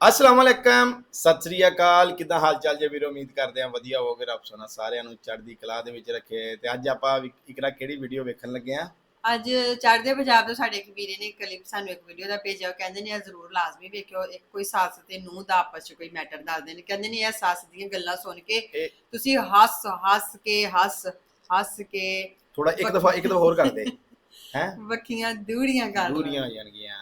ਅਸਲਾਮ ਵਾਲੇਕਮ ਸਤਿ ਸ੍ਰੀ ਅਕਾਲ। ਕਿਦਾਂ ਹਾਲ ਚਾਲ ਜੇ ਵੀਰੋ? ਉਮੀਦ ਕਰਦੇ ਆ ਵਧੀਆ ਹੋਗੇ ਰੱਬ ਸੋਨਾ ਸਾਰਿਆਂ ਨੂੰ ਚੜ੍ਹਦੀ ਕਲਾ ਦੇ ਵਿੱਚ ਰੱਖੇ। ਤੇ ਅੱਜ ਆਪਾਂ ਇਕਰਾ ਕਿਹੜੀ ਵੀਡੀਓ ਵੇਖਣ ਲੱਗੇ ਆ ਅੱਜ ਚੜ੍ਹਦੇ ਪੰਜਾਬ ਤੋਂ ਸਾਡੇ ਇੱਕ ਵੀਰੇ ਨੇ ਕਲਿੱਪ ਸਾਨੂੰ ਇੱਕ ਵੀਡੀਓ ਦਾ ਭੇਜਿਆ। ਉਹ ਕਹਿੰਦੇ ਨੇ ਇਹ ਜ਼ਰੂਰ ਲਾਜ਼ਮੀ ਵੇਖਿਓ। ਇੱਕ ਕੋਈ ਸੱਸ ਤੇ ਨੂੰਹ ਦਾ ਆਪਸ ਚ ਕੋਈ ਮੈਟਰ ਦੱਸਦੇ ਨੇ ਕਹਿੰਦੇ ਨੇ ਇਹ ਸੱਸ ਦੀਆਂ ਗੱਲਾਂ ਸੁਣ ਕੇ ਤੁਸੀਂ ਹੱਸ ਹੱਸ ਕੇ ਹੱਸ ਹੱਸ ਕੇ ਥੋੜਾ ਇੱਕ ਦਫਾ ਇੱਕ ਦਫਾ ਹੋਰ ਕਰਦੇ। ਹੈ? ਵੱਖੀਆਂ ਦੂੜੀਆਂ ਕਰ। ਦੂਰੀਆਂ ਹੋ ਜਾਣਗੀਆਂ।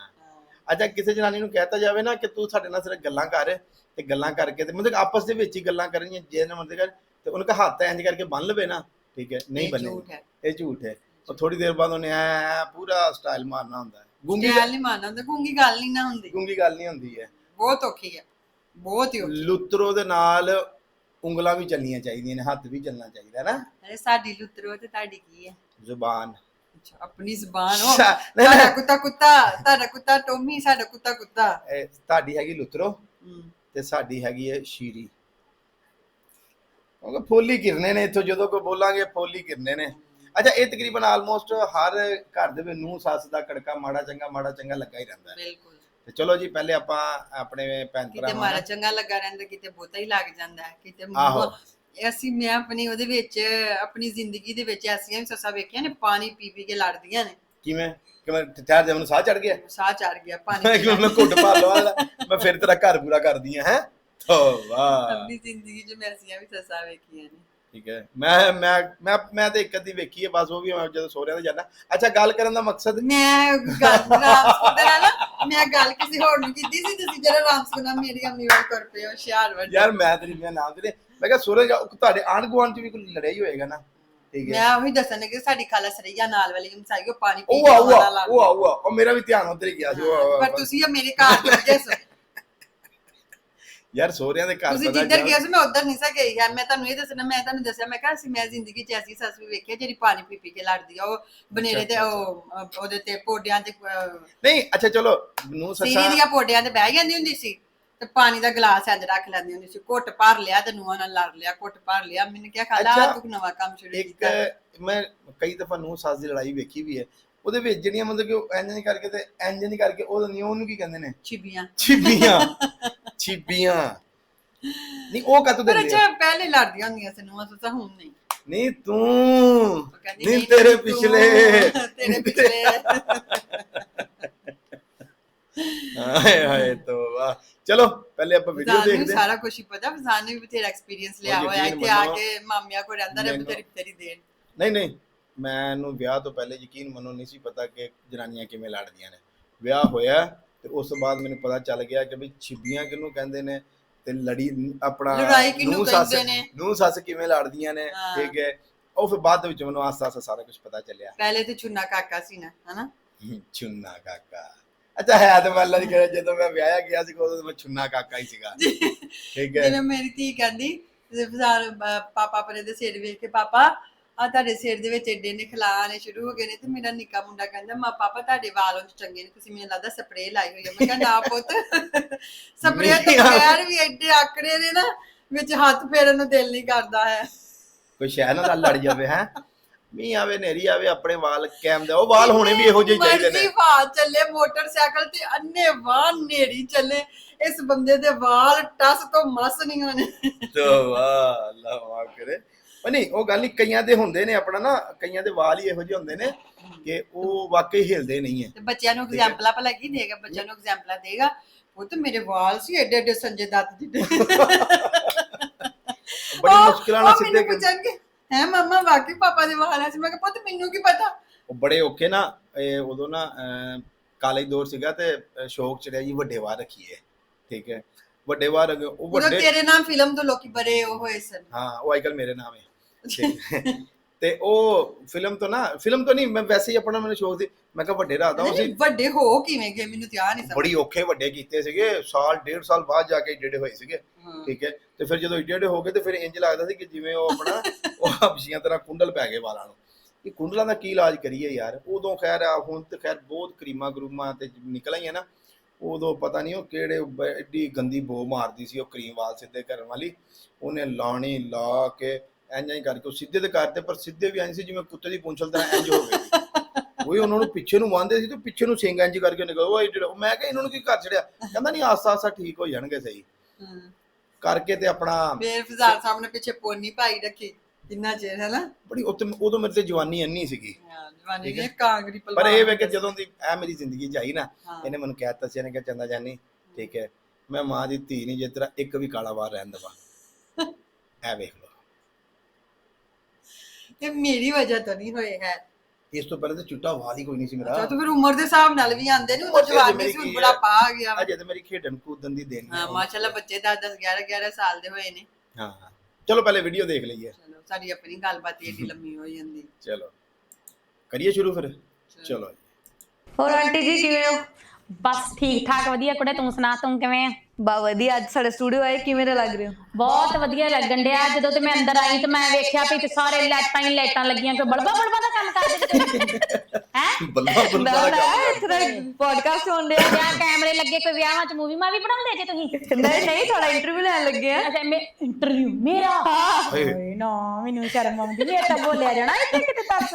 ਅੱਛਾ ਕਿਸੇ ਜਨਾਨੀ ਨੂੰ ਕਹਿਤਾ ਜਾਵੇ ਨਾ ਕਿ ਤੂੰ ਸਾਡੇ ਨਾਲ ਸਿਰਫ ਗੱਲਾਂ ਕਰ ਤੇ ਗੱਲਾਂ ਕਰਕੇ ਤੇ ਮਤਲਬ ਆਪਸ ਦੇ ਵਿੱਚ ਹੀ ਗੱਲਾਂ ਕਰਨੀਆਂ ਜੇ ਨਾ ਮਤਲਬ ਕਰ ਤੇ ਉਹਨਾਂ ਦਾ ਹੱਥ ਇੰਜ ਕਰਕੇ ਬੰਨ ਲਵੇ ਨਾ ਠੀਕ ਹੈ ਨਹੀਂ ਬੰਨੇ ਇਹ ਝੂਠ ਹੈ। ਉਹ ਥੋੜੀ ਦੇਰ ਬਾਅਦ ਉਹਨੇ ਐ ਪੂਰਾ ਸਟਾਈਲ ਮਾਰਨਾ ਹੁੰਦਾ ਹੈ। ਗੁੰਗੀ ਗੱਲ ਨਹੀਂ ਮੰਨਦਾ ਹੁੰਦਾ ਗੁੰਗੀ ਗੱਲ ਨਹੀਂ ਨਾ ਹੁੰਦੀ। ਗੁੰਗੀ ਗੱਲ ਨਹੀਂ ਹੁੰਦੀ ਹੈ। ਬਹੁਤ ਔਖੀ ਹੈ ਬਹੁਤ ਹੀ ਔਖੀ। ਲੁੱਤਰੋ ਦੇ ਨਾਲ ਉਂਗਲਾਂ ਵੀ ਚੱਲਣੀਆਂ ਚਾਹੀਦੀਆਂ ਨੇ ਹੱਥ ਵੀ ਚੱਲਣਾ ਚਾਹੀਦਾ ਨਾ। ਸਾਡੀ ਲੁੱਤਰੋ ਤੇ ਤੁਹਾਡੀ ਕੀ ਹੈ? ਜ਼ੁਬਾਨ। ਆਪਣੀ ਜ਼ਬਾਨ ਹੋ ਅੱਛਾ, ਨਹੀਂ, ਕੁੱਤਾ ਕੁੱਤਾ ਤੁਹਾਡਾ ਕੁੱਤਾ ਟੋਮੀ ਸਾਡਾ ਕੁੱਤਾ ਕੁੱਤਾ। ਇਹ ਤੁਹਾਡੀ ਹੈਗੀ ਲੁੱਤਰੋ ਹਮ। ਤੇ ਸਾਡੀ ਹੈਗੀ ਹੈ ਸ਼ੀਰੀ। ਕਿਉਂਕਿ ਫੁੱਲ ਕਿਰਨੇ ਨੇ ਇੱਥੋਂ ਜਦੋਂ ਕੋਈ ਬੋਲਾਂਗੇ ਫੁੱਲ ਕਿਰਨੇ ਨੇ। ਅੱਛਾ ਇਹ ਤਕਰੀਬਨ ਆਲਮੋਸਟ ਹਰ ਘਰ ਦੇ ਵਿੱਚ ਨੂੰ ਸੱਸ ਦਾ ਕੜਕਾ ਮਾੜਾ ਚੰਗਾ ਮਾੜਾ ਚੰਗਾ ਲੱਗਾ ਹੀ ਰਹਿੰਦਾ ਹੈ। ਬਿਲਕੁਲ। ਤੇ ਚਲੋ ਜੀ ਪਹਿਲੇ ਆਪਾਂ ਆਪਣੇ ਭੈਣ ਕਿਤੇ ਭਰਾਵਾਂ ਮਾਰਾ ਨਾਲ ਚੰਗਾ ਲੱਗਾ ਰਹਿੰਦਾ ਕਿਤੇ ਬਹੁਤਾ ਹੀ ਲੱਗ ਜਾਂਦਾ ਹੈ ਕਿਤੇ ਆਹੋ। ਅਸੀਂ ਮੈਂ ਆਪਣੀ ਉਹਦੇ ਵਿੱਚ ਆਪਣੀ ਜ਼ਿੰਦਗੀ ਦੇ ਵਿੱਚ ਐਸੀਆਂ ਵੀ ਸੱਸਾਂ ਵੇਖੀਆਂ ਨੇ ਪਾਣੀ ਪੀ ਪੀ ਕੇ ਲੜਦੀਆਂ ਨੇ। ਕਿਵੇਂ? ਕਿਵੇਂ? ਠਹਿਰ ਜਾ ਮੈਨੂੰ ਸਾਹ ਚੜ ਗਿਆ? ਸਾਹ ਚੜ ਗਿਆ ਪਾਣੀ ਮੈਂ ਕਿਉਂ ਮੈਂ ਘੁੱਟ ਪਾ ਲਵਾਂ ਮੈਂ ਫਿਰ ਤੇਰਾ ਘਰ ਪੂਰਾ ਕਰਦੀ ਆ ਹੈ? ਤੋ ਵਾਹ। ਆਪਣੀ ਜ਼ਿੰਦਗੀ 'ਚ ਮੈਂ ਐਸੀਆਂ ਵੀ ਸੱਸਾਂ ਵੇਖੀਆਂ ਨੇ। ਠੀਕ ਹੈ। ਮੈਂ ਮੈਂ ਮੈਂ ਮੈਂ ਤੇ ਇੱਕ ਅੱਧੀ ਵੇਖੀ ਹੈ ਬਸ ਉਹ ਵੀ ਮੈਂ ਜਦੋਂ ਸੋਹਰਿਆਂ ਤੇ ਜਾਂਦਾ। ਅੱਛਾ ਗੱਲ ਕਰਨ ਦਾ ਮਕਸਦ? ਮੈਂ ਗੱਲ ਦੇ ਨਾਲ ਨਾ ਮੈਂ ਗੱਲ ਕਿਸੇ ਹੋਰ ਨੂੰ ਕੀਤੀ ਸੀ ਤੁਸੀਂ ਜਿਹੜਾ ਰਾਮ ਸੁਣਾ ਮੇਰੀ ਅੰਮੀ ਵਾਲ ਕਰ ਪਏ ਹੋ ਹੁਸ਼ਿਆਰ ਵੱਡੇ ਯਾਰ ਮੈਂ ਤੇਰੀ ਮੈਂ ਨਾਮ ਤੇ ਮੈਂ ਕਿਹਾ ਸੋਹਰੇ ਜਾ- ਤੁਹਾਡੇ ਆਂਢ ਗੁਆਂਢ ਚ ਵੀ ਕੋਈ ਲੜਾਈ ਹੋਏਗਾ ਨਾ? ਠੀਕ ਹੈ। ਮੈਂ ਉਹੀ ਦੱਸਣ ਲੱਗੀ ਸਾਡੀ ਖਾਲਾ ਸਰਈਆ ਨਾਲ ਵਾਲੀ ਹਮਸਾਈ ਉਹ ਪਾਣੀ ਪੀ ਉਹ ਆ ਉਹ ਆ ਉਹ ਆ ਉਹ ਆ ਉਹ ਮੇਰਾ ਵੀ ਧਿਆਨ ਉਧਰ ਹੀ ਗਿਆ ਸੀ ਉਹ ਪਰ ਤੁਸੀਂ ਉਹ ਮੇਰੇ ਘਰ ਗਏ ਸੋ ਯਾਰ ਸੋਹਰਿਆਂ ਦੇ ਘਰ ਤੁਸੀਂ ਜਿੱਧਰ ਗਏ ਸੀ ਮੈਂ ਉੱਧਰ ਨਹੀਂ ਸਾ ਗਈ ਹੈ ਮੈਂ ਤੁਹਾਨੂੰ ਇਹ ਦੱਸਣਾ ਮੈਂ ਤੁਹਾਨੂੰ ਦੱਸਿਆ ਮੈਂ ਕਿਹਾ ਸੀ ਮੈਂ ਜ਼ਿੰਦਗੀ 'ਚ ਐਸੀ ਸੱਸ ਵੀ ਵੇਖੀ ਹੈ ਜਿਹੜੀ ਪਾਣੀ ਪੀ ਪੀ ਕੇ ਲੜਦੀ ਆ ਉਹ ਬਨੇਰੇ ਤੇ ਉਹ ਉਹਦੇ ਤੇ ਪੋਡਿਆਂ ਤੇ ਨਹੀਂ ਅੱਛਾ ਚਲੋ ਨੂੰ ਸੀਰੀ ਸੱਸਾ ਦੀਆਂ ਪੋਡਿਆਂ ਤੇ ਬਹਿ ਜਾਂਦੀ ਹੁੰਦੀ ਸੀ। ਤੇ ਪਾਣੀ ਦਾ ਗਲਾਸ ਇੰਜ ਰੱਖ ਲੈਂਦੀ ਹੁੰਦੀ ਸੀ ਘੁੱਟ ਭਰ ਲਿਆ ਤੇ ਨੂੰਹਾਂ ਨਾਲ ਲੜ ਲਿਆ ਘੁੱਟ ਭਰ ਲਿਆ ਮੈਨੂੰ ਕਿਹਾ ਖਾਲਾ ਅੱਛਾ, ਤੂੰ ਨਵਾਂ ਕੰਮ ਸ਼ੁਰੂ ਇੱਕ ਕੀਤਾ। ਮੈਂ ਕਈ ਦਫਾ ਨੂੰ ਸੱਸ ਦੀ ਲੜਾਈ ਵੇਖੀ ਵੀ ਹੈ ਉਹਦੇ ਵਿੱਚ ਜਿਹੜੀਆਂ ਮਤਲਬ ਕਿ ਉਹ ਇੰਜ ਨਹੀਂ ਕਰਕੇ ਤੇ ਇੰਜ ਨਹੀਂ ਕਰਕੇ ਉਹ ਨਹੀਂ ਉਹਨੂੰ ਕੀ ਕਹਿੰਦੇ ਨੇ? ਛਿਬੀਆਂ ਛਿੱਬੀਆਂ ਛਿੱਬੀਆਂ ਨਹੀਂ ਉਹ ਕਦ ਪਰ ਦਿੰਦੇ ਆ? ਅੱਛਾ ਪਹਿਲੇ ਲੜਦੀਆਂ ਹੁੰਦੀਆਂ ਸੀ ਨੂੰਹਾਂ ਤਾਂ ਹੁਣ ਨਹੀਂ। ਨਹੀਂ ਤੂੰ ਉਹ ਕਹਿੰਦੀ, ਨਹੀਂ ਨਹੀਂ, ਤੇਰੇ ਤੂੰ, ਪਿਛਲੇ। ਤੇਰੇ ਪਿਛਲੇ। ਹਾਏ ਹਾਏ ਤੋਬਾ ਚਲੋ ਪਹਿਲੇ ਆਪਾਂ ਵੀਡੀਓ ਨੂੰ ਦੇਖਦੇ ਹਾਂ। ਸਾਰਾ ਕੁਝ ਹੀ ਪਤਾ ਫਜ਼ਾਨ ਨੇ ਵੀ ਬਥੇਰਾ ਐਕਸਪੀਰੀਅੰਸ ਲਿਆ ਹੋਇਆ ਇੱਥੇ ਆ ਕੇ ਮਾਮਿਆਂ ਕੋਲ ਰਹਿੰਦਾ ਰਿਹਾ ਬਥੇਰੀ ਬਥੇਰੀ ਦੇਰ ਨਹੀਂ ਨਹੀਂ ਮੈਨੂੰ ਵਿਆਹ ਤੋਂ ਪਹਿਲੇ ਯਕੀਨ ਮੰਨੋ ਨਹੀਂ ਸੀ ਪਤਾ ਕਿ ਜਨਾਨੀਆਂ ਕਿਵੇਂ ਲੜਦੀਆਂ ਨੇ। ਵਿਆਹ ਹੋਇਆ ਤੇ ਉਸ ਤੋਂ ਬਾਅਦ ਮੈਨੂੰ ਪਤਾ ਚੱਲ ਗਿਆ ਕਿ ਵੀ ਛਿੱਬੀਆਂ ਕਿਹਨੂੰ ਕਹਿੰਦੇ ਨੇ ਤੇ ਲੜੀ ਆਪਣਾ ਨੂੰਹ ਸੱਸ- ਨੇ? ਸੱਸ ਕਿਵੇਂ ਲੜਦੀਆਂ ਨੇ। ਠੀਕ ਹੈ। ਉਹ ਫਿਰ ਬਾਅਦ ਵਿੱਚ ਮੈਨੂੰ ਆਸਤਾ ਆਸਤਾ ਸਾਰਾ ਕੁਝ ਪਤਾ ਚੱਲਿਆ। ਪਹਿਲੇ ਤੇ ਚੁੰਨਾ ਕਾਕਾ ਸੀ ਨਾ ਹਨਾ? ਚੁੰਨਾ ਕਾਕਾ। ਅੱਛਾ ਹੈ ਤਾਂ ਮੈਂ ਅੱਲਾ ਦੀ ਕਰੇ ਜਦੋਂ ਮੈਂ ਵਿਆਹਿਆ ਗਿਆ ਸੀ ਉਦੋਂ ਮੈਂ ਚੁੰਨਾ ਕਾਕਾ ਹੀ ਸੀਗਾ। ਠੀਕ ਹੈ। ਜਿਵੇਂ ਮੇਰੀ ਧੀ ਕਹਿੰਦੀ ਅਹ, ਪਾਪਾ ਆਪਣੇ ਦੇ ਸਿਰ ਵੇਖ ਕੇ ਪਾਪਾ ਆ ਤੁਹਾਡੇ ਸਿਰ ਦੇ ਵਿੱਚ ਏਡੇ ਨੇ ਖਲਾਣੇ ਸ਼ੁਰੂ ਹੋ ਗਏ ਨੇ। ਤੇ ਮੇਰਾ ਨਿੱਕਾ ਮੁੰਡਾ ਕਹਿੰਦਾ ਮਾ ਪਾਪਾ ਤੁਹਾਡੇ ਵਾਲ ਉਹ ਚੰਗੇ ਨੇ ਤੁਸੀਂ ਮੈਨੂੰ ਲੱਗਦਾ ਸਪਰੇਅ ਲਾਈ ਹੋਈ ਹੈ ਮੈਂ ਕਹਿੰਦਾ ਨਾ ਪੁੱਤ ਸਪਰੇਅ ਤੋਂ ਬਗੈਰ ਵੀ ਏਡੇ ਆਕੜੇ ਨੇ ਨਾ ਵਿੱਚ ਹੱਥ ਫੇਰਨ ਨੂੰ ਦਿਲ ਨਹੀਂ ਕਰਦਾ ਹੈ। ਕੋਈ ਸ਼ਹਿਰ ਨਾਲ ਲੜ ਜਾਵੇ ਹੈ? ਮੀਂਹ ਆਵੇ ਨੇਰੀ ਆਵੇ ਆਪਣੇ ਵਾਲ ਕੈਮ ਦੇ ਉਹ ਵਾਲ ਹੋਣੇ ਵੀ ਇਹੋ ਜਿਹੇ ਚਾਹੀਦੇ ਮਰਜ਼ੀ ਨੇ ਵਾਲ ਚੱਲੇ ਮੋਟਰਸਾਈਕਲ ਤੇ ਅੰਨੇ ਵਾਹ ਨੇੜੀ ਚੱਲੇ ਇਸ ਬੰਦੇ ਦੇ ਵਾਲ ਟਸ ਤੋਂ ਮਸ ਨਹੀਂ ਹੋਣੇ। ਤੋ ਵਾਹ ਅੱਲਾ ਮਾਫ ਕਰੇ ਨਹੀਂ ਉਹ ਗੱਲ ਨਹੀਂ ਕਈਆਂ ਦੇ ਹੁੰਦੇ ਨੇ ਆਪਣਾ ਨਾ ਕਈਆਂ ਦੇ ਵਾਲ ਹੀ ਇਹੋ ਜਿਹੇ ਹੁੰਦੇ ਨੇ ਕਿ ਉਹ ਵਾਕਈ ਹਿਲਦੇ ਨਹੀਂ ਹੈ। ਤੇ ਬੱਚਿਆਂ ਨੂੰ। ਐਗਜ਼ਾਮਪਲਾਂ ਭਲਾ ਕੀ ਦੇਗਾ ਬੱਚਿਆਂ ਨੂੰ ਐਗਜ਼ਾਮਪਲਾਂ ਦੇਗਾ। ਉਹ ਤਾਂ ਮੇਰੇ ਵਾਲ ਸੀ ਏਡੇ ਏਡੇ ਸੰਜੇ ਦੱਤ ਜਿੱਡੇ। ਬੜੀ ਉਹ- ਮੁਸ਼ਕਿਲਾਂ ਨਾਲ ਉਹ ਸਿੱਧੇ ਪੁੱਛਣਗੇ। ਹੈ ਮੰਮਾ ਵਾਕਈ ਪਾਪਾ ਦੇ ਐ ਸੀ ਮੈਂ ਕਿਹਾ ਪੁੱਤ ਮੈਨੂੰ ਕੀ ਪਤਾ? ਉਹ ਬੜੇ ਔਖੇ ਨਾ ਇਹ ਉਦੋਂ ਨਾ ਕਾਲਜ ਦੌਰ ਸੀਗਾ ਤੇ ਅਹ, ਸ਼ੌਕ ਚੜਿਆ ਜੀ ਵੱਡੇ ਵਾਲ ਰੱਖੀਏ ਠੀਕ ਹੈ? ਵੱਡੇ ਵਾਲ ਰੱਖੇ, ਉਹ ਵੱਡੇ ਤੇਰੇ ਨਾਮ ਫਿਲਮ ਤੋਂ ਲੋਕੀ ਬੜੇ ਉਹ ਹੋਏ ਸਨ। ਹਾਂ ਉਹ ਅੱਜਕੱਲ ਮੇਰੇ ਨਾਮ ਹੈ ਠੀਕ ਹੈ। ਤੇ ਉਹ ਫਿਲਮ ਤੋਂ ਨਾ ਫਿਲਮ ਤੋਂ ਨਹੀਂ ਮੈਂ ਵੈਸੇ ਹੀ ਆਪਣਾ ਮੈਨੂੰ ਸ਼ੌਕ ਸੀ ਮੈਂ ਕਿਹਾ ਵੱਡੇ ਸੀ ਨਹੀਂ, ਵੱਡੇ ਹੋ ਕਿਵੇਂ ਗਏ? ਮੈਨੂੰ ਧਿਆਨ ਨਹੀਂ ਸਮਝ। ਬੜੀ ਔਖੇ ਵੱਡੇ ਕੀਤੇ ਸੀਗੇ ਸਾਲ ਡੇਢ ਸਾਲ ਬਾਅਦ ਜਾ ਕੇ ਜਿਹੜੇ ਹੋਏ ਸੀਗੇ ਹਾਂ। ਠੀਕ ਹੈ। ਤੇ ਫਿਰ ਜਦੋਂ ਏਡੇ ਏਡੇ ਹੋ ਗਏ ਤੇ ਫਿਰ ਇੰਜ ਲੱਗਦਾ ਸੀ ਕਿ ਜਿਵੇਂ ਉਹ ਆਪਣਾ ਉਹ ਹਬਸ਼ੀਆਂ ਤਰ੍ਹਾਂ ਕੁੰਡਲ ਪੈ ਗਏ ਵਾਲਾਂ ਨੂੰ। ਇਹ ਕੁੰਡਲਾਂ ਦਾ ਕੀ ਇਲਾਜ ਕਰੀਏ ਯਾਰ? ਉਦੋਂ ਖੈਰ ਆ ਹੁਣ ਤੇ ਖੈਰ ਬਹੁਤ ਕਰੀਮਾਂ ਗਰੂਮਾਂ ਤੇ ਨਿਕਲ ਆਈਆਂ ਨਾ। ਉਦੋਂ ਪਤਾ ਨਹੀਂ ਉਹ ਕਿਹੜੇ ਬ- ਐਡੀ ਗੰਦੀ ਬੋ ਮਾਰਦੀ ਸੀ ਉਹ ਕਰੀਮ ਵਾਲ ਸਿੱਧੇ ਕਰਨ ਵਾਲੀ। ਉਹਨੇ ਲਾਣੀ ਲਾ ਕੇ ਇੰਜ ਹੀ ਕਰਕੇ ਉਹ ਸਿੱਧੇ ਤੇ ਕਰਤੇ ਪਰ ਸਿੱਧੇ ਵੀ ਇੰਜ ਸੀ ਜਿਵੇਂ ਕੁੱਤੇ ਦੀ ਪੁੰਛਲ ਤਰ੍ਹਾਂ ਇੰਜ ਹੋ ਗਈ ਕੋਈ ਉਹਨਾਂ ਨੂੰ ਪਿੱਛੇ ਨੂੰ ਵਾਂਦੇ ਸੀ ਤੇ ਪਿੱਛੇ ਨੂੰ ਸਿੰਗਾਂ ਇੰਜ ਕਰਕੇ ਨਿਕਲ। ਉਹ ਉਹ ਮੈਂ ਕਿਹਾ ਇਹਨਾਂ ਨੂੰ ਕੀ ਕਰ ਛੜਿਆ ਕਹਿੰਦਾ ਨਹੀਂ ਆਸਤਾ ਆਸਤਾ ਠੀਕ ਹੋ ਜਾਣਗੇ ਸਹੀ। ਕਰਕੇ ਤੇ ਆਪਣਾ ਫੇਰ ਫਜ਼ਾਰ ਸਾਹਮਣੇ ਪਿੱਛੇ ਪੋਨੀ ਪਾਈ ਰੱਖੀ। ਕਿੰਨਾ ਚਿਰ ਹੈ ਨਾ ਬੜੀ ਉੱਤੇ ਉਦੋਂ ਮੇਰੇ ਤੇ ਜਵਾਨੀ ਇੰਨੀ ਸੀਗੀ। ਜਵਾਨੀ। ਦੀ ਕਾਂਗਰੀ ਪਰ ਇਹ ਵੇ ਕਿ ਜਦੋਂ ਦੀ ਐ ਮੇਰੀ ਜ਼ਿੰਦਗੀ ਆਈ ਨਾ। ਇਹਨੇ ਮੈਨੂੰ ਕਹਿ ਦਿੱਤਾ ਸੀ ਇਹਨੇ ਕਿਹਾ ਚੰਦਾ ਜਾਨੀ ਠੀਕ ਹੈ। ਮੈਂ ਮਾਂ ਦੀ ਧੀ ਨਹੀਂ ਜੇ ਤੇਰਾ ਇੱਕ ਵੀ ਕਾਲਾ ਵਾਰ ਰਹਿਣ ਦਵਾ। ਐ ਵੇਖ ਲਓ। ਇਹ ਮੇਰੀ ਵਜ੍ਹਾ ਤੋਂ ਨਹੀਂ ਹੋਏ ਹੈ। ਇਸ ਤੋਂ ਪਹਿਲੇ ਤਾਂ ਚਿੱਟਾ ਵਾਲ ਹੀ ਕੋਈ ਨਹੀਂ ਸੀ ਅੱਛਾ ਮੇਰਾ ਤੂੰ ਫਿਰ ਉਮਰ ਦੇ ਹਿਸਾਬ ਨਾਲ ਵੀ ਆਂਦੇ ਨੇ ਉਹ ਜਵਾਨੀ ਸੀ ਹੁਣ ਕੀ ਬੜਾ ਹੈ। ਪਾ ਆ ਗਿਆ। ਵਾ। ਅਜੇ ਤੇ ਮੇਰੀ ਖੇਡਣ ਕੂਦਣ ਦੀ ਦੇਣ ਹਾਂ ਮਾਸ਼ਾਅੱਲਾ ਬੱਚੇ 10 10 11 11 ਸਾਲ ਦੇ ਹੋਏ ਨੇ। ਹਾਂ ਹਾਂ। ਚਲੋ ਪਹਿਲੇ ਵੀਡੀਓ ਦੇਖ ਲਈਏ। ਚਲੋ ਸਾਡੀ ਆਪਣੀ ਗੱਲਬਾਤ ਏਡੀ ਲੰਮੀ ਹੋ ਜਾਂਦੀ। ਚਲੋ। ਕਰੀਏ ਸ਼ੁਰੂ ਫਿਰ? ਚਲੋ। ਹੋਰ ਆਂਟੀ ਜੀ ਕਿਵੇਂ ਹੋ? ਬਸ ਠੀਕ ਠਾਕ ਵਧੀਆ। ਕੁੜੇ ਤੂੰ ਸੁਣਾ ਤੂੰ ਕਿਵੇਂ ਆ? ਬਾ ਵਧੀਆ ਅੱਜ ਸਾਡੇ ਸਟੂਡੀਓ ਆਏ ਕਿਵੇਂ ਦਾ ਲੱਗ ਰਿਹਾ? ਬਹੁਤ ਵਧੀਆ ਲੱਗਣ ਡਿਆ ਜਦੋਂ ਤੇ ਮੈਂ ਅੰਦਰ ਆਈ ਤੇ ਮੈਂ ਵੇਖਿਆ ਵੀ ਤੇ ਸਾਰੇ ਲਾਈਟਾਂ ਹੀ ਲਾਈਟਾਂ ਲੱਗੀਆਂ ਕੋਈ ਬਲਬਾ ਬਲਬਾ ਦਾ ਕੰਮ ਕਰਦੇ ਹੈ? ਬੱਲਾ ਬੱਲਾ ਨਾ ਦਾ ਨਾ ਕੰਮ ਇੱਥੇ ਪੋਡਕਾਸਟ ਹੋਣ ਡਿਆ। ਜਾਂ ਕੈਮਰੇ ਲੱਗੇ ਕੋਈ ਵਿਆਹਾਂ 'ਚ ਮੂਵੀ ਮਾ ਵੀ ਬਣਾਉਂਦੇ ਜੇ ਤੁਸੀਂ? ਨਹੀਂ ਨਹੀਂ ਥੋੜਾ ਇੰਟਰਵਿਊ ਲੈਣ ਲੱਗੇ ਆ। ਅੱਛਾ ਮੈਂ ਇੰਟਰਵਿਊ ਮੇਰਾ? ਹਾਏ। ਓਏ। ਨਾ ਮੈਨੂੰ ਸ਼ਰਮ ਆਉਂਦੀ ਮੇਰੇ ਤਾਂ ਬੋਲਿਆ ਜਾਣਾ ਇੱਥੇ ਕਿਤੇ ਦੱਸ।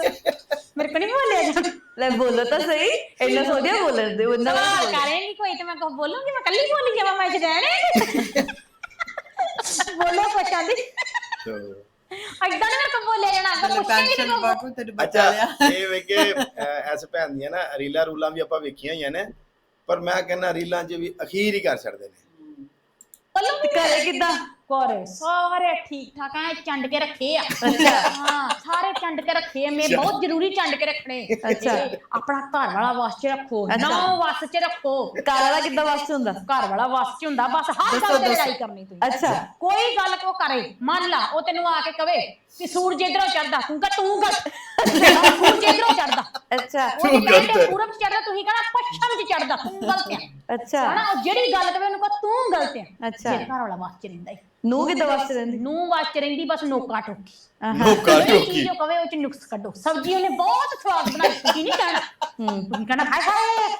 ਮੇਰੇ ਕੋਲ ਨਹੀਂ ਬੋਲਿਆ ਜਾਣਾ ਲੈ ਬੋਲੋ ਤਾਂ ਸਹੀ ਇੰਨਾ ਸੋਧਿਆ ਬੋਲਣ ਦੇ ਉਹਨਾਂ ਸਵਾਲ ਕਰੇਂਗੀ ਕੋਈ ਤੇ ਮੈਂ ਕੋ ਬੋਲੂੰਗੀ ਮੈਂ ਕੱਲੀ ਬੋਲੀ ਜਾਵਾਂ ਮੈਂ ਇੱਥੇ ਰਹਿਣੇ ਬੋਲੋ ਪਛਾਂਦੀ ਚਲੋ। ਐਦਾਂ ਨਹੀਂ ਮੇਰੇ ਕੋ ਬੋਲਿਆ ਜਾਣਾ ਅੱਗੇ ਤੇ ਟੈਨਸ਼ਨ ਕੋ ਬਾਕੂ ਤੈਨੂੰ ਬਚਾ ਅੱਛਾ ਲਿਆ ਇਹ ਵੇ ਕਿ ਐਸ ਭੈਣ ਦੀਆਂ ਨਾ ਰੀਲਾਂ ਰੂਲਾਂ ਵੀ ਆਪਾਂ ਵੇਖੀਆਂ ਹੀ ਆ ਨੇ ਪਰ ਮੈਂ ਕਹਿੰਦਾ ਰੀਲਾਂ 'ਚ ਵੀ ਅਖੀਰ ਹੀ ਕਰ ਛੱਡਦੇ ਨੇ। ਬੋਲੂੰਗੀ ਘਰੇ ਕਿੱਦਾਂ? ਕੋਰੇ ਸਾਰੇ ਠੀਕ ਠਾਕ ਐ ਚੰਡ ਕੇ ਰੱਖੇ ਆ। ਅੱਛਾ। ਹਾਂ ਸਾਰੇ ਚੰਡ ਕੇ ਰੱਖੇ ਆ। ਮੈਂ ਬਹੁਤ ਜ਼ਰੂਰੀ ਚੰਡ ਕੇ ਰੱਖਣੇ। ਅੱਛਾ। ਆਪਣਾ ਘਰ ਵਾਲਾ ਵਾਸ ਚ ਰੱਖੋ। ਅੱਛਾ। ਨੌ ਵਾਸ ਚ ਰੱਖੋ। ਘਰ ਵਾਲਾ ਕਿੱਦਾਂ ਵਸਤ ਹੁੰਦਾ? ਘਰ ਵਾਲਾ ਵਾਸ ਚ ਹੁੰਦਾ। ਬਸ ਹਰ ਗੱਲ ਤੇ। ਲੜਾਈ ਕਰਨੀ ਤੁਸੀਂ। ਅੱਛਾ। ਕੋਈ ਗੱਲ ਕੋ ਕਰੇ? ਮੰਨ ਲਾ ਉਹ ਤੈਨੂੰ ਆ ਕੇ ਕਵੇ ਕਿ ਸੂਰਜ ਇਧਰੋਂ ਚੜਦਾ ਤੂੰ ਕਹ ਤੂੰ ਗਲਤ ਸੂਰਜ ਇਧਰੋਂ ਚੜਦਾ ਅੱਛਾ। ਉਹ ਤੂੰ ਕਹਿੰਦੇ ਗਲਤ। ਪੂਰਬ ਚ ਚੜਦਾ ਤੁਸੀਂ ਕਹਣਾ ਪੱਛਮ ਚ ਚੜਦਾ ਤੂੰ ਗਲਤ ਹੈ ਅੱਛਾ। ਹਨਾ ਉਹ ਜਿਹੜੀ ਗੱਲ ਕਵੇ ਉਹਨੂੰ ਕਹ ਤੂੰ ਗਲਤ ਹੈ ਅੱਛਾ। ਜੇ ਘਰ ਵਾਲਾ ਵਾਸ ਚ ਰਹਿੰਦਾ ਈ। ਨੂੰ ਕਿੱਦਾਂ ਵਸਤ ਰਹਿੰਦੀ? ਨੂੰ ਵਾਸ ਚ ਰਹਿੰਦੀ ਬਸ ਨੋਕਾ ਟੋਕੀ। ਆਹਾ। ਨੋਕਾ ਜਿਹੜੀ ਟੋਕੀ। ਚੀਜ਼ ਉਹ ਕਵੇ ਉਹ ਚ ਨੁਕਸ ਕੱਢੋ। ਸਬਜ਼ੀ ਉਹਨੇ ਬਹੁਤ ਸਵਾਦ ਬਣਾਈ ਤੁਸੀਂ ਨਹੀਂ ਕਹਿਣਾ। ਹੂੰ। ਤੁਸੀਂ ਕਹਿਣਾ ਹਾਏ ਹਾਏ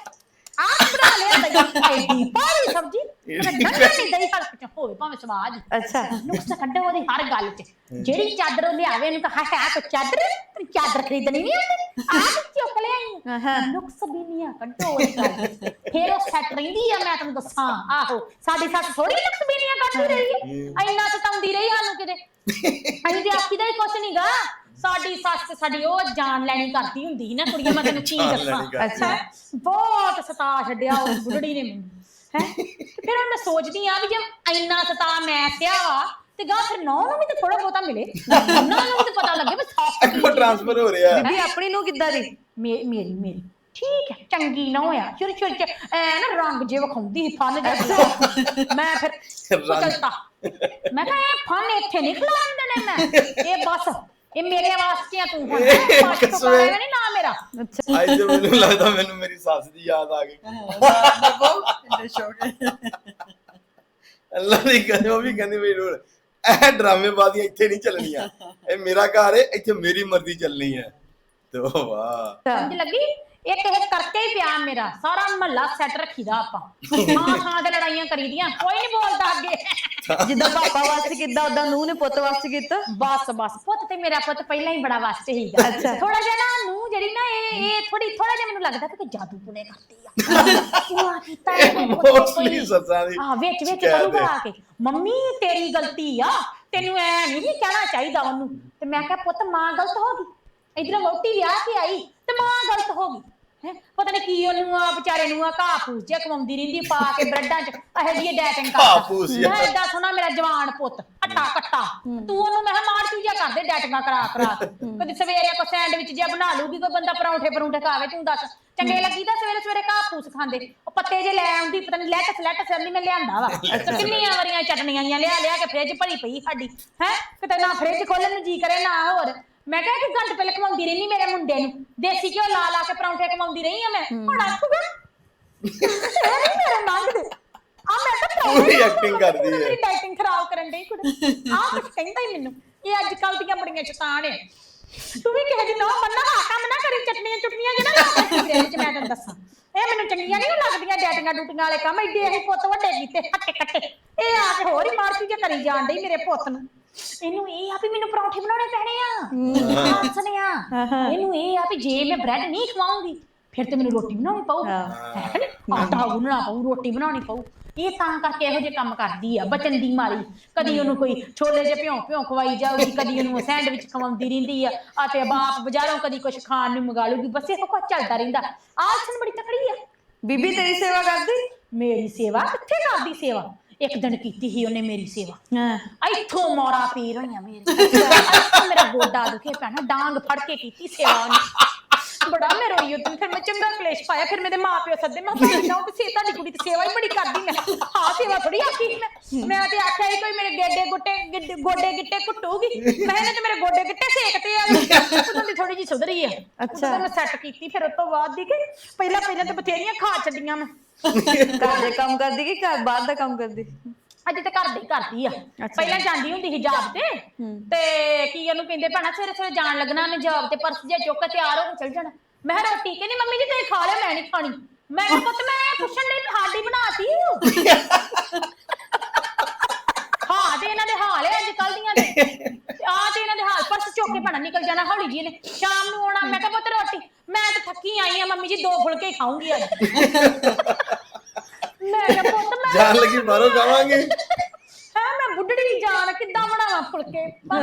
ਆਪ ਬਣਾ ਲਿਆ ਦਹੀਂ ਐਡੀ ਪਾਰੀ ਸਬਜ਼ੀ। ਨਹੀਂ ਦਹੀਂ ਹਲਕ ਚ ਹੋਵੇ ਭਾਵੇਂ ਸਵਾਦ। ਅੱਛਾ। ਨੁਕਸ ਕੱਢੋ ਉਹਦੀ ਹਰ ਗੱਲ ਚ। ਜਿਹੜੀ ਚਾਦਰ ਉਹ ਲਿਆਵੇ ਉਹਨੂੰ ਕਹਾ ਹੈ ਕੋ ਚਾਦਰ ਤੇਰੀ ਚਾਦਰ ਖਰੀਦਣੀ ਨਹੀਂ ਆਉਂਦੀ। ਆਪ ਚੁੱਕ ਲਿਆਈ। ਆਹਾ। ਨੁਕਸ ਬੀਨੀਆਂ ਕੱਢੋ ਉਹਦੀ ਗੱਲ ਚ। ਫਿਰ ਉਹ ਸੈੱਟ ਰਹਿੰਦੀ ਆ ਮੈਂ ਤੁਹਾਨੂੰ ਦੱਸਾਂ। ਆਹੋ ਸਾਡੀ ਸੱਸ ਥੋੜੀ ਨੁਕਸ ਬੀਨੀਆਂ ਕੱਢਦੀ ਰਹੀ ਹੈ। ਇੰਨਾ ਸਤਾਉਂਦੀ ਰਹੀ ਸਾਨੂੰ ਕਿਤੇ। ਅਸੀਂ ਤੇ ਆਖੀ ਦਾ ਹੀ ਕੁਛ ਨਹੀਂਗਾ ਸਾਡੀ ਸੱਸ ਤੇ ਸਾਡੀ ਉਹ ਜਾਨ ਲੈਣੀ ਕਰਦੀ ਹੁੰਦੀ ਸੀ ਨਾ ਕੁੜੀਆਂ ਮੈਂ ਤੈਨੂੰ ਕੀ ਜਾਨ ਦੱਸਾਂ? ਕਰਦੀ। ਅੱਛਾ ਬਹੁਤ ਸਤਾ ਛੱਡਿਆ ਉਸ ਬੁੱਢੜੀ ਨੇ ਮੈਨੂੰ। ਹੈ? ਫਿਰ ਹੁਣ ਮੈਂ ਸੋਚਦੀ ਆ ਵੀ ਜੇ ਇੰਨਾ ਸਤਾ ਮੈਂ ਸਿਆ ਵਾ ਤੇ ਗਾ ਫਿਰ ਨੌ ਨੂੰ ਵੀ ਤਾਂ ਥੋੜਾ ਬਹੁਤਾ ਮਿਲੇ। ਉਹਨਾਂ ਨੂੰ ਵੀ ਤਾਂ ਪਤਾ ਲੱਗੇ ਵੀ ਅੱਗੋਂ ਟ੍ਰਾਂਸਫਰ ਹੋ ਰਿਹਾ। ਬੀਬੀ ਆਪਣੀ ਨੂੰ ਕਿੱਦਾਂ ਦੀ? ਮੇ- ਮੇਰੀ ਮੇਰੀ। ਠੀਕ ਹੈ ਚੰਗੀ ਨਾ ਹੋਇਆ ਸ਼ੁਰੂ ਸ਼ੁਰੂ ਚ ਐ ਨਾ ਰੰਗ ਜੇ ਵਿਖਾਉਂਦੀ ਸੀ ਫਨ ਜਿਹਾ। ਮੈਂ ਫਿਰ ਰੰਗ। ਚਲਤਾ ਮੈਂ ਕਿਹਾ ਇਹ ਫਨ ਇੱਥੇ ਨਹੀਂ ਖਿਲਾਰਨ ਦੇਣੇ ਮੈਂ। ਇਹ ਬਸ ਇਹ ਮੇਰੇ ਵਾਸਤੇ ਆ ਤੂੰ ਹੁਣ। ਬਸ ਤੋਂ। ਨਹੀਂ ਨਾ ਮੇਰਾ। ਅੱਛਾ। ਅੱਜ ਤੇ ਮੈਨੂੰ ਲੱਗਦਾ ਮੈਨੂੰ ਮੇਰੀ ਸੱਸ ਦੀ ਯਾਦ ਆ ਗਈ। ਅੱਲਾ ਦੀ ਕਸਮ ਉਹ ਵੀ ਕਹਿੰਦੀ ਮੇਰੀ ਰੋਲ। ਇਹ ਡਰਾਮੇਬਾਜ਼ੀਆਂ ਇੱਥੇ ਨਹੀਂ ਚੱਲਣੀਆਂ। ਇਹ ਮੇਰਾ ਘਰ ਹੈ ਇੱਥੇ ਮੇਰੀ ਮਰਜ਼ੀ ਚੱਲਣੀ ਹੈ। ਤੇ ਉਹ ਵਾਹ। ਸਮਝ ਲੱਗੀ? ਇੱਕ ਇਹ ਕਰਕੇ ਹੀ ਪਿਆ ਮੇਰਾ ਸਾਰਾ ਮਹੱਲਾ ਸੈੱਟ ਰੱਖੀਦਾ ਆਪਾਂ। ਥਾਂ ਥਾਂ ਤੇ ਲੜਾਈਆਂ ਕਰੀਦੀਆਂ ਕੋਈ ਨਹੀਂ ਬੋਲਦਾ ਅੱਗੇ। ਜਿੱਦਾਂ ਪਾਪਾ ਵਾਸਤੇ ਕਿੱਦਾਂ ਉਦਾਂ ਨੂੰ ਨੇ ਪੁੱਤ ਵਾਸਤੇ ਕੀਤਾ। ਬਸ ਬਸ ਪੁੱਤ ਤੇ ਮੇਰਾ ਪੁੱਤ ਪਹਿਲਾਂ ਹੀ ਬੜਾ ਵਾਸਤੇ ਹੀਗਾ। ਥੋੜਾ ਜਿਹਾ ਨਾ ਨੂੰ ਜਿਹੜੀ ਨਾ ਇਹ ਇਹ ਥੋੜੀ ਥੋੜਾ ਜਿਹਾ ਮੈਨੂੰ ਲੱਗਦਾ ਕਿ ਜਾਦੂ ਟੂਣੇ ਕਰਦੀ ਆ। ਤੂੰ ਕੀਤਾ ਮੋਸਟਲੀ ਸੱਸਾਂ ਦੀ ਵਿੱਚ ਵਿੱਚ ਕਰੂਗਾ। ਆ ਕੇ। ਮੰਮੀ ਤੇਰੀ ਗਲਤੀ ਆ। ਤੈਨੂੰ ਐ ਨਹੀਂ ਕਹਿਣਾ ਚਾਹੀਦਾ ਉਹਨੂੰ। ਤੇ ਮੈਂ ਕਿਹਾ ਪੁੱਤ ਮਾਂ ਗਲਤ ਹੋ ਗਈ। ਇਧਰ ਵੋਟੀ ਵਿਆਹ ਕੇ ਆਈ ਤੇ ਮਾਂ ਗਲਤ ਹੋ ਗਈ। ਹੈ? ਪਤਾ ਨਹੀਂ ਕੀ ਉਹਨੂੰ ਆ ਵਿਚਾਰੇ ਨੂੰ ਆ ਘਾਹ ਫੂਸ ਜਿਹਾ ਕਮਾਉਂਦੀ ਰਹਿੰਦੀ ਪਾ ਕੇ ਬ੍ਰੈਡਾਂ 'ਚ ਇਹੋ ਜਿਹੀ ਡੈਟਿੰਗ ਘਾਹ ਕਰਦਾ। ਫੂਸ ਜਿਹਾ। ਮੈਂ ਏਡਾ ਸੋਹਣਾ ਮੇਰਾ ਜਵਾਨ ਪੁੱਤ ਅੱਟਾ ਕੱਟਾ। ਤੂੰ ਉਹਨੂੰ ਮੈਂ ਕਿਹਾ ਮਾਰ ਚੂਜਾ ਕਰਦੇ ਡੈਟਿੰਗਾਂ ਕਰਾ ਕਰਾ ਕੇ। ਕਦੇ ਸਵੇਰੇ ਕੋ ਸੈਂਡਵਿਚ ਜਿਹਾ ਬਣਾ ਲੂਗੀ ਕੋਈ ਬੰਦਾ ਪਰੌਂਠੇ ਪਰੌਂਠੇ ਖਾਵੇ ਤੂੰ ਦੱਸ। ਚੰਗੇ ਲੱਗੀ ਤਾਂ ਸਵੇਰੇ ਸਵੇਰੇ ਘਾਹ ਫੂਸ ਖਾਂਦੇ? ਉਹ ਪੱਤੇ ਜੇ ਲੈ ਆਉਂਦੀ ਪਤਾ ਨਹੀਂ ਲੈਟ ਫਲੈਟ ਸਰਲੀ ਮੈਂ ਲਿਆਂਦਾ ਵਾ। ਤੇ ਕਿੰਨੀਆਂ ਵਾਰੀਆਂ ਚਟਣੀਆਂ ਆਈਆਂ ਲਿਆ ਲਿਆ ਕੇ ਫ੍ਰਿਜ ਭਰੀ ਪਈ ਸਾਡੀ। ਹੈ? ਕਿਤੇ ਨਾ ਫ੍ਰਿਜ ਖੋਲਣ ਨੂੰ ਜੀ ਕਰੇ ਨਾ ਹੋਰ। ਮੈਂ ਕਿਹਾ ਕਿ ਘੰਟ ਪਹਿਲੇ ਕਮਾਉਂਦੀ ਰਹਿਣੀ ਮੇਰੇ ਮੁੰਡੇ ਨੂੰ। ਦੇਸੀ ਘਿਓ ਲਾ ਲਾ ਕੇ ਪਰੌਂਠੇ ਕਮਾਉਂਦੀ ਰਹੀ ਆ ਮੈਂ। ਹੁਣ ਆਖੂਗਾ ਇਹ ਨਹੀਂ ਮੇਰੇ ਮੰਗਦੇ ਆ ਮੈਂ ਤਾਂ ਪੂਰੀ acting ਕਰਦੀ ਹੈ। ਮੇਰੀ ਡਾਈਟਿੰਗ ਖਰਾਬ ਕਰਨ ਡਈ ਕੁੜੀ। ਆ ਕੁਝ ਕਹਿੰਦਾ ਹੀ ਮੈਨੂੰ। ਇਹ ਅੱਜ ਕੱਲ ਦੀਆਂ ਬੜੀਆਂ ਚਤਾਨ ਆ ਤੂੰ ਵੀ ਕਿਸੇ ਦੀ ਨੋ ਮੰਨਾ ਹਾਂ ਕੰਮ ਨਾ ਕਰੀ ਚਟਨੀਆਂ ਚੁਟਨੀਆਂ ਜਿਹੜਾ ਲਾ ਕੇ ਦੇ ਵਿੱਚ ਮੈਂ ਤੈਨੂੰ ਦੱਸਾਂ। ਇਹ ਮੈਨੂੰ ਚੰਗੀਆਂ ਨਹੀਂ ਲੱਗਦੀਆਂ ਡੈਟੀਆਂ ਡੂਟੀਆਂ ਵਾਲੇ ਕੰਮ। ਐਡੇ ਅਸੀਂ ਪੁੱਤ ਵੱਡੇ ਕੀਤੇ ਹੱਟੇ ਕੱਟੇ। ਇਹ ਆ ਕੇ ਹੋਰ ਹੀ ਮਾਰਚੀ ਜੇ ਕਰੀ ਜਾਣ ਡਈ ਮੇਰੇ ਪੁੱਤ ਨੂੰ। ਇਹਨੂੰ ਇਹ ਆ ਵੀ ਮੈਨੂੰ ਪਰੌਂਠੇ ਬਣਾਉਣੇ ਪੈਣੇ ਆ। ਹੱਸਣਿਆ ਇਹਨੂੰ ਇਹ ਆ ਵੀ ਜੇ ਮੈਂ ਬ੍ਰੈਡ ਨਹੀਂ ਖਵਾਉਂਗੀ ਫਿਰ ਤੇ ਮੈਨੂੰ ਰੋਟੀ ਬਣਾਉਣੀ ਪਊ। ਹਾਂ। ਆਟਾ ਗੁੰਨਣਾ ਪਊ ਰੋਟੀ ਬਣਾਉਣੀ ਪਊ। ਇਹ ਤਾਂ ਕਰਕੇ ਇਹੋ ਜਿਹੇ ਕੰਮ ਕਰਦੀ ਆ ਬਚਨ ਦੀ ਮਾਰੀ। ਕਦੀ ਉਹਨੂੰ ਕੋਈ ਛੋਲੇ ਜਿਹੇ ਭਿਉਂ ਭਿਉਂ ਖਵਾਈ ਜਾਊਗੀ ਕਦੀ ਉਹਨੂੰ ਸੈਂਡਵਿਚ ਖਵਾਉਂਦੀ ਰਹਿੰਦੀ ਆ। ਆ ਤੇ ਬਾਪ ਬਾਜ਼ਾਰੋਂ ਕਦੀ ਕੁਝ ਖਾਣ ਨੂੰ ਮੰਗਾ ਲੂਗੀ ਬਸ ਇਹੋ ਕੁਝ ਚੱਲਦਾ ਰਹਿੰਦਾ। ਆਲਸਨ ਬੜੀ ਤਕੜੀ ਆ। ਬੀਬੀ ਤੇਰੀ ਸੇਵਾ ਕਰਦੀ? ਮੇਰੀ ਸੇਵਾ? ਕਿੱਥੇ ਕਰਦੀ ਸੇਵਾ? ਇੱਕ ਦਿਨ ਕੀਤੀ ਸੀ ਉਹਨੇ ਮੇਰੀ ਸੇਵਾ। ਹਾਂ। ਇੱਥੋਂ ਮੋਰਾ ਪੀਰ ਹੋਈਆਂ ਮੇਰੇ ਇੱਥੋਂ ਮੇਰਾ ਗੋਡਾ ਦੁਖੇ ਪੈਣਾ ਡਾਂਗ ਫੜ ਕੇ ਕੀਤੀ ਸੇਵਾ ਉਹਨੇ। ਬੜਾ ਮੈਂ ਰੋਈ ਉਦੋਂ ਫਿਰ ਮੈਂ ਚੰਗਾ ਕਲੇਸ਼ ਪਾਇਆ ਫਿਰ ਮੇਰੇ ਮਾਪਿਓ ਸੱਦੇ ਮੈਂ ਕਿਹਾ ਨਾ ਤੇ ਸੇ ਤੁਹਾਡੀ ਕੁੜੀ ਤੇ ਸੇਵਾ ਹੀ ਬੜੀ ਕਰਦੀ ਮੈਂ। ਹਾਂ ਸੇਵਾ ਥੋੜੀ ਆਖੀ ਸੀ ਮੈਂ। ਮੈਂ ਤੇ ਆਖਿਆ ਸੀ ਕੋਈ ਮੇਰੇ ਗੇਡੇ ਗੁੱਟੇ ਗਿੱਡ- ਗੋਡੇ ਗਿੱਟੇ ਕੁੱਟੂਗੀ ਮੈਂ ਇਹਨੇ ਤੇ ਮੇਰੇ ਗੋਡੇ ਗਿੱਟੇ ਸੇਕਤੇ ਆ। ਉਦੋਂ ਦੀ ਥੋੜੀ ਜੀ ਸੁਧਰੀ ਆ। ਅੱਛਾ। ਉਦੋਂ ਮੈਂ ਸੈੱਟ ਕੀਤੀ ਫਿਰ ਉਸ ਤੋਂ ਬਾਅਦ ਦੀ ਕਿ ਪਹਿਲਾਂ ਪਹਿਲਾਂ ਤੇ ਬਥੇਰੀਆਂ ਖਾ ਛੱਡੀਆਂ ਮੈਂ। ਘਰ ਦੇ ਕੰਮ ਕਰਦੀ ਕਿ ਘਰ ਬਾਹਰ ਦਾ ਕੰਮ ਕਰਦੀ? ਅੱਜ ਤੇ ਘਰ ਦੀ ਕਰਦੀ ਆ। ਪਹਿਲਾਂ ਜਾਂਦੀ ਹੁੰਦੀ ਸੀ ਜੌਬ ਤੇ। ਤੇ ਕੀ ਉਹਨੂੰ ਕਹਿੰਦੇ ਭੈਣਾ ਸਵੇਰੇ ਸਵੇਰੇ ਜਾਣ ਲੱਗਣਾ ਨੇ ਜੌਬ ਤੇ ਪਰਸ ਜੇ ਚੁੱਕ ਕੇ ਤਿਆਰ ਹੋ ਕੇ ਚਲ ਜਾਣਾ। ਮੈਂ ਕਿਹਾ ਰੋਟੀ ਕਹਿੰਦੀ ਮੰਮੀ ਜੀ ਤੁਸੀਂ ਖਾ ਲਿਓ ਮੈਂ ਨਹੀਂ ਖਾਣੀ। ਮੈਂ ਕਿਹਾ ਪੁੱਤ ਮੈਂ ਪੁੱਛਣ ਲਈ ਸਾਡੀ ਬਣਾਤੀ ਹਾਂ ਤੇ ਇਹਨਾਂ ਦੇ ਹਾਲ ਹੈ ਅੱਜ ਕੱਲ ਦੀਆਂ ਦੇ ਆ ਤੇ ਇਹਨਾਂ ਦੇ ਹਾਲ ਪਰਸ ਚੁੱਕ ਕੇ ਭੈਣਾ ਨਿਕਲ ਜਾਣਾ ਹੌਲੀ ਜੀ ਨੇ। ਸ਼ਾਮ ਨੂੰ ਆਉਣਾ ਮੈਂ ਕਿਹਾ ਪੁੱਤ ਰੋਟੀ ਮੈਂ ਤਾਂ ਥੱਕੀ ਆਈ ਆ ਮੰਮੀ ਜੀ ਦੋ ਫੁਲਕੇ ਹੀ ਖਾਊਂਗੀ ਅੱਜ। ਮੈਂ ਕਿਹਾ ਪੁੱਤ ਮੈਂ ਜਾਣ ਲੱਗੀ ਬਾਹਰੋਂ ਖਾਵਾਂਗੇ ਹੈ ਮੈਂ ਬੁੱਢੜੀ ਜਾਨ ਕਿੱਦਾਂ ਬਣਾਵਾਂ ਫੁਲਕੇ? ਪਰ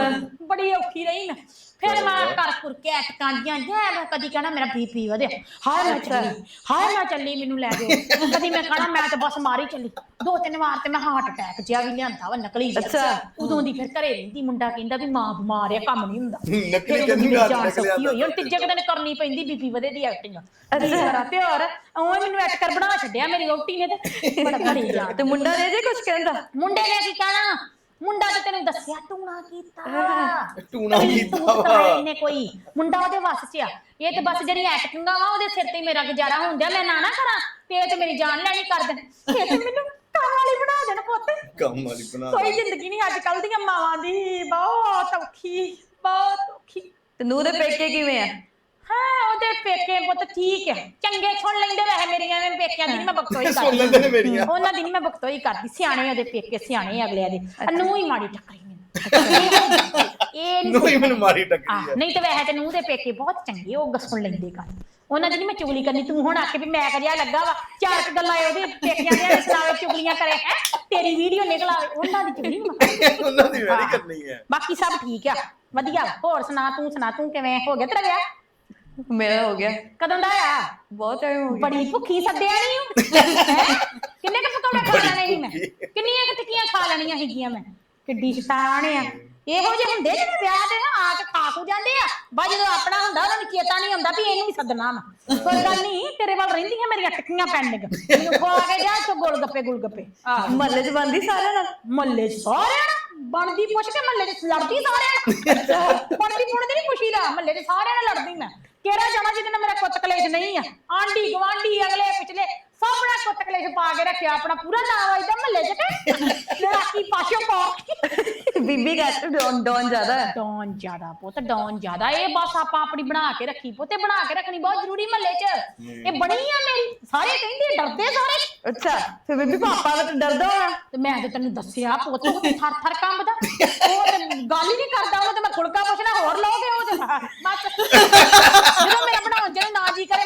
ਬੜੀ ਔਖੀ ਰਹੀ ਮੈਂ। ਫਿਰ ਮੈਂ ਕਰ ਕੁਰ ਕੇ ਅਟਕਾਂਦੀਆਂ ਜੈ ਮੈਂ ਕਦੀ ਕਹਣਾ ਮੇਰਾ ਬੀਪੀ ਵਧਿਆ। ਹਾਏ ਮੈਂ ਚੱਲੀ। ਹਾਏ ਮੈਂ ਚੱਲੀ ਮੈਨੂੰ ਲੈ ਜਾਓ। ਕਦੀ ਮੈਂ ਕਹਣਾ ਮੈਂ ਤਾਂ ਬਸ ਮਾਰੀ ਚੱਲੀ। ਦੋ ਤਿੰਨ ਵਾਰ ਤੇ ਮੈਂ ਹਾਰਟ ਅਟੈਕ ਜਿਹਾ ਵੀ ਲਿਆਂਦਾ ਵਾ ਨਕਲੀ ਜਿਹਾ। ਅੱਛਾ। ਉਦੋਂ ਦੀ ਫਿਰ ਘਰੇ ਰਹਿੰਦੀ ਮੁੰਡਾ ਕਹਿੰਦਾ ਵੀ ਮਾਂ ਬਿਮਾਰ ਆ ਕੰਮ ਨਹੀਂ ਹੁੰਦਾ। ਨਕਲੀ ਫਿਰ ਕਹਿੰਦੀ ਮੇਰੀ ਜਾਨ ਸੌਖੀ ਹੋਈ ਹੁਣ ਤੀਜੇ ਕੁ ਦਿਨ ਕਰਨੀ ਪੈਂਦੀ ਬੀਪੀ ਵਧੇ ਦੀ ਐਕਟਿੰਗ ਅੱਛਾ। ਤੇ ਹੋਰ ਉਹ ਮੈਨੂੰ ਐਟਕਰ ਬਣਾ ਛੱਡਿਆ ਮੇਰੀ ਵਹੁਟੀ ਨੇ ਤੇ। ਬੜਾ ਘੜੀ ਜਾਨ ਤੇ ਮੁੰਡਾ ਨੇ ਜੇ ਕੁਝ ਕਹਿੰਦਾ? ਮੁੰਡੇ ਨੇ ਕੀ ਕਹਿਣਾ? ਮੁੰਡਾ ਤੇ ਤੈਨੂੰ ਦੱਸਿਆ ਟੂਣਾ ਕੀਤਾ। ਟੂਣਾ ਕਦੀ ਕੀਤਾ ਵਾ। ਇਹਨੇ ਕੋਈ। ਮੁੰਡਾ ਉਹਦੇ ਵੱਸ 'ਚ ਆ। ਇਹ ਤੇ ਬਸ ਜਿਹੜੀ ਐਟਕਿੰਗਾਂ ਵਾ ਉਹਦੇ ਸਿਰ ਤੇ ਹੀ ਮੇਰਾ ਗੁਜ਼ਾਰਾ ਹੁੰਦਿਆ ਮੈਂ ਨਾ ਨਾ ਕਰਾਂ। ਤੇ ਇਹ ਤੇ ਮੇਰੀ ਜਾਨ ਲੈਣੀ ਕਰ ਦੇਣ। ਇਹ ਤੇ ਮੈਨੂੰ ਕੰਮ ਵਾਲੀ ਬਣਾ ਦੇਣ ਪੁੱਤ। ਕੰਮ ਵਾਲੀ ਬਣਾ ਕੋਈ ਜ਼ਿੰਦਗੀ ਨਹੀਂ ਅੱਜ ਕੱਲ ਦੀਆਂ ਮਾਵਾਂ ਦੀ। ਬਹੁਤ ਔਖੀ ਬਹੁਤ ਔਖੀ। ਤੇ ਨੂੰਹ ਦੇ ਪੇਕੇ ਕਿਵੇਂ ਆ? ਹਾਂ ਉਹਦੇ ਪੇਕੇ ਪੁੱਤ ਠੀਕ ਹੈ ਚੰਗੇ ਸੁਣ ਲੈਂਦੇ ਵੈਸੇ ਮੇਰੀਆਂ ਐਵੇਂ ਪੇਕਿਆਂ ਦੀ ਨੀ ਮੈਂ ਬਕਤੋਈ ਸੁਣ ਲੈਂਦੇ ਨੇ ਮੇਰੀਆਂ। ਉਹਨਾਂ ਦੀ ਨਹੀਂ ਮੈਂ ਬਕਤੋਈ ਕਰਦੀ। ਸਿਆਣੇ ਉਹਦੇ ਪੇਕੇ ਸਿਆਣੇ ਅਗਲਿਆਂ ਦੇ। ਨੂੰ ਹੀ ਮਾੜੀ ਟੱਕਰੀ ਮੈਨੂੰ। ਇਹ ਨਹੀਂ ਨੂੰ ਹੀ ਮੈਨੂੰ ਮਾਰੀ ਟੱਕਰੀ ਆ। ਨਹੀਂ ਤੇ ਵੈਸੇ ਤੇ ਨੂੰਹ ਦੇ ਪੇਕੇ ਬਹੁਤ ਚੰਗੇ ਉਹ ਸੁਣ ਲੈਂਦੇ ਗੱਲ। ਉਹਨਾਂ ਦੀ ਨੀ ਮੈਂ ਚੁਗਲੀ ਕਰਨੀ ਤੂੰ ਹੁਣ ਆਖੇ ਵੀ ਮੈਂ ਕਰਿਆ ਲੱਗਾ ਵਾ ਚਾਰ ਕੁ ਗੱਲਾਂ ਉਹਦੇ ਪੇਕਿਆਂ ਦੀਆਂ ਸੁਣਾਵੇ ਚੁਗਲੀਆਂ ਕਰੇ ਹੈ? ਤੇਰੀ ਵੀਡੀਓ ਨਿਕਲ ਆਵੇ ਉਹਨਾਂ ਦੀ ਚੁਗਲੀ ਨੀ ਮੈਂ। ਉਹਨਾਂ ਦੀ ਵੈਰੀ ਕਰਨੀ ਹੈ ਬਾਕੀ ਸਭ ਠੀਕ ਆ ਵਧੀਆ। ਹੋਰ ਸੁਣਾ ਤੂੰ ਸੁਣਾ ਤੂੰ ਕਿਵੇਂ ਹੋ ਗਿਆ ਤੇਰਾ ਵਿਆਹ? ਮੇਰਾ ਹੋ ਗਿਆ। ਕਦੋਂ ਦਾ ਆ ਬਹੁਤ ਟਾਈਮ ਹੋ ਗਿਆ। ਬੜੀ ਭੁੱਖੀ ਸੱਦਿਆ ਨਹੀਂ ਕਿੰਨੇ ਕੁ ਪਕੌੜੇ ਖਾ ਲੈਣੇ ਸੀ ਮੈਂ? ਕਿੰਨੀਆਂ ਕੁ ਟਿੱਕੀਆਂ ਖਾ ਲੈਣੀਆਂ ਸੀਗੀਆਂ ਮੈਂ? ਕਿੱਡੀ ਸ਼ੈਤਾਨ ਆ। ਇਹੋ ਜਿਹੇ ਹੁੰਦੇ ਜਿਹੜੇ ਵਿਆਹ ਤੇ ਨਾ ਆ ਕੇ ਖਾ ਖੂ ਜਾਂਦੇ ਆ। ਬਾ ਜਦੋਂ ਆਪਣਾ ਹੁੰਦਾ ਉਹਨਾਂ ਨੂੰ ਚੇਤਾ ਨਹੀਂ ਹੁੰਦਾ ਵੀ ਇਹਨੂੰ ਵੀ ਸੱਦਣਾ ਵਾ। ਕੋਈ ਗੱਲ ਨਹੀਂ ਤੇਰੇ ਵੱਲ ਰਹਿੰਦੀਆਂ ਮੇਰੀਆਂ ਟਿੱਕੀਆਂ ਪੈਂਡਿੰਗ। ਮੈਨੂੰ ਖਵਾ ਕੇ ਜਾ ਤੋ ਗੋਲ ਗੱਪੇ ਗੁਲ ਗੱਪੇ ਮਹੱਲੇ 'ਚ ਬੰਦੀ ਸਾਰਿਆਂ ਨਾਲ? ਮੱਲੇ ਚ ਸਾਰਿਆਂ ਨਾਲ। ਬਣਦੀ ਪੁੱਛ ਕੇ ਮੱਲੇ ਚ ਲੜਦੀ ਸਾਰਿਆਂ ਨਾਲ। ਬਣਦੀ ਪੁੱਛਦੀ ਨਹੀਂ ਪੁੱਛੀ ਦਾ ਮੱਲੇ ਚ ਸਾਰਿਆਂ ਨਾਲ ਲੜਦੀ ਮੈਂ। ਕਿਹੜਾ ਜਾਣਾ ਜਿਹਦੇ ਨਾਲ ਮੇਰਾ ਕੁੱਤ ਕਲੇਸ਼ ਨਹੀਂ ਆ? ਆਂਢੀ ਗਵਾਂਢੀ ਅਗਲੇ ਪਿਛਲੇ। ਨਾਲ ਕੁੱਤ ਕਲੇਸ਼ ਪਾ ਕੇ ਰੱਖਿਆ ਆਪਣਾ ਪੂਰਾ ਨਾਮ ਆਈਦਾ ਮੱਲੇ ਚ ਤੇ। ਮੇਰਾ ਕੀ ਪਾਸ਼ੋ ਪਾ ਬੀਬੀ ਕਹਿੰਦੇ ਡੌਨ ਡੌਨ ਜ਼ਿਆਦਾ ਹੈ। ਡੌਨ ਜ਼ਿਆਦਾ ਪੁੱਤ ਡੌਨ ਜ਼ਿਆਦਾ। ਇਹ ਬਸ ਆਪਾਂ ਆਪਣੀ ਬਣਾ ਕੇ ਰੱਖੀ ਪੁੱਤੇ ਬਣਾ ਕੇ ਰੱਖਣੀ ਬਹੁਤ ਜ਼ਰੂਰੀ ਮੱਲੇ 'ਚ। ਇਹ ਬਣੀ ਆ ਮੇਰੀ। ਸਾਰੇ ਕਹਿੰਦੇ ਡਰਦੇ ਸਾਰੇ। ਅੱਛਾ ਫਿਰ ਬੀਬੀ ਪਾਪਾ ਦਾ ਤਾਂ ਡਰਦਾ ਹੋਣਾ। ਤੇ ਮੈਂ ਤੇ ਤੈਨੂੰ ਦੱਸਿਆ ਪੁੱਤ ਉਹ ਤੇ ਥਰ ਥਰ ਕੰਬਦਾ ਉਹ ਤੇ ਗੱਲ ਹੀ ਨਹੀਂ ਕਰਦਾ ਉਹ ਤੇ ਮੈਂ ਫੁਲਕਾ ਪੁੱਛਣਾ ਹੋਰ ਲਓਗੇ ਉਹ ਤੇ ਬਸ। ਜਦੋਂ ਮੇਰਾ ਬਣਾਉਣ ਜਦੋਂ ਨਾ ਜੀ ਕਰੇ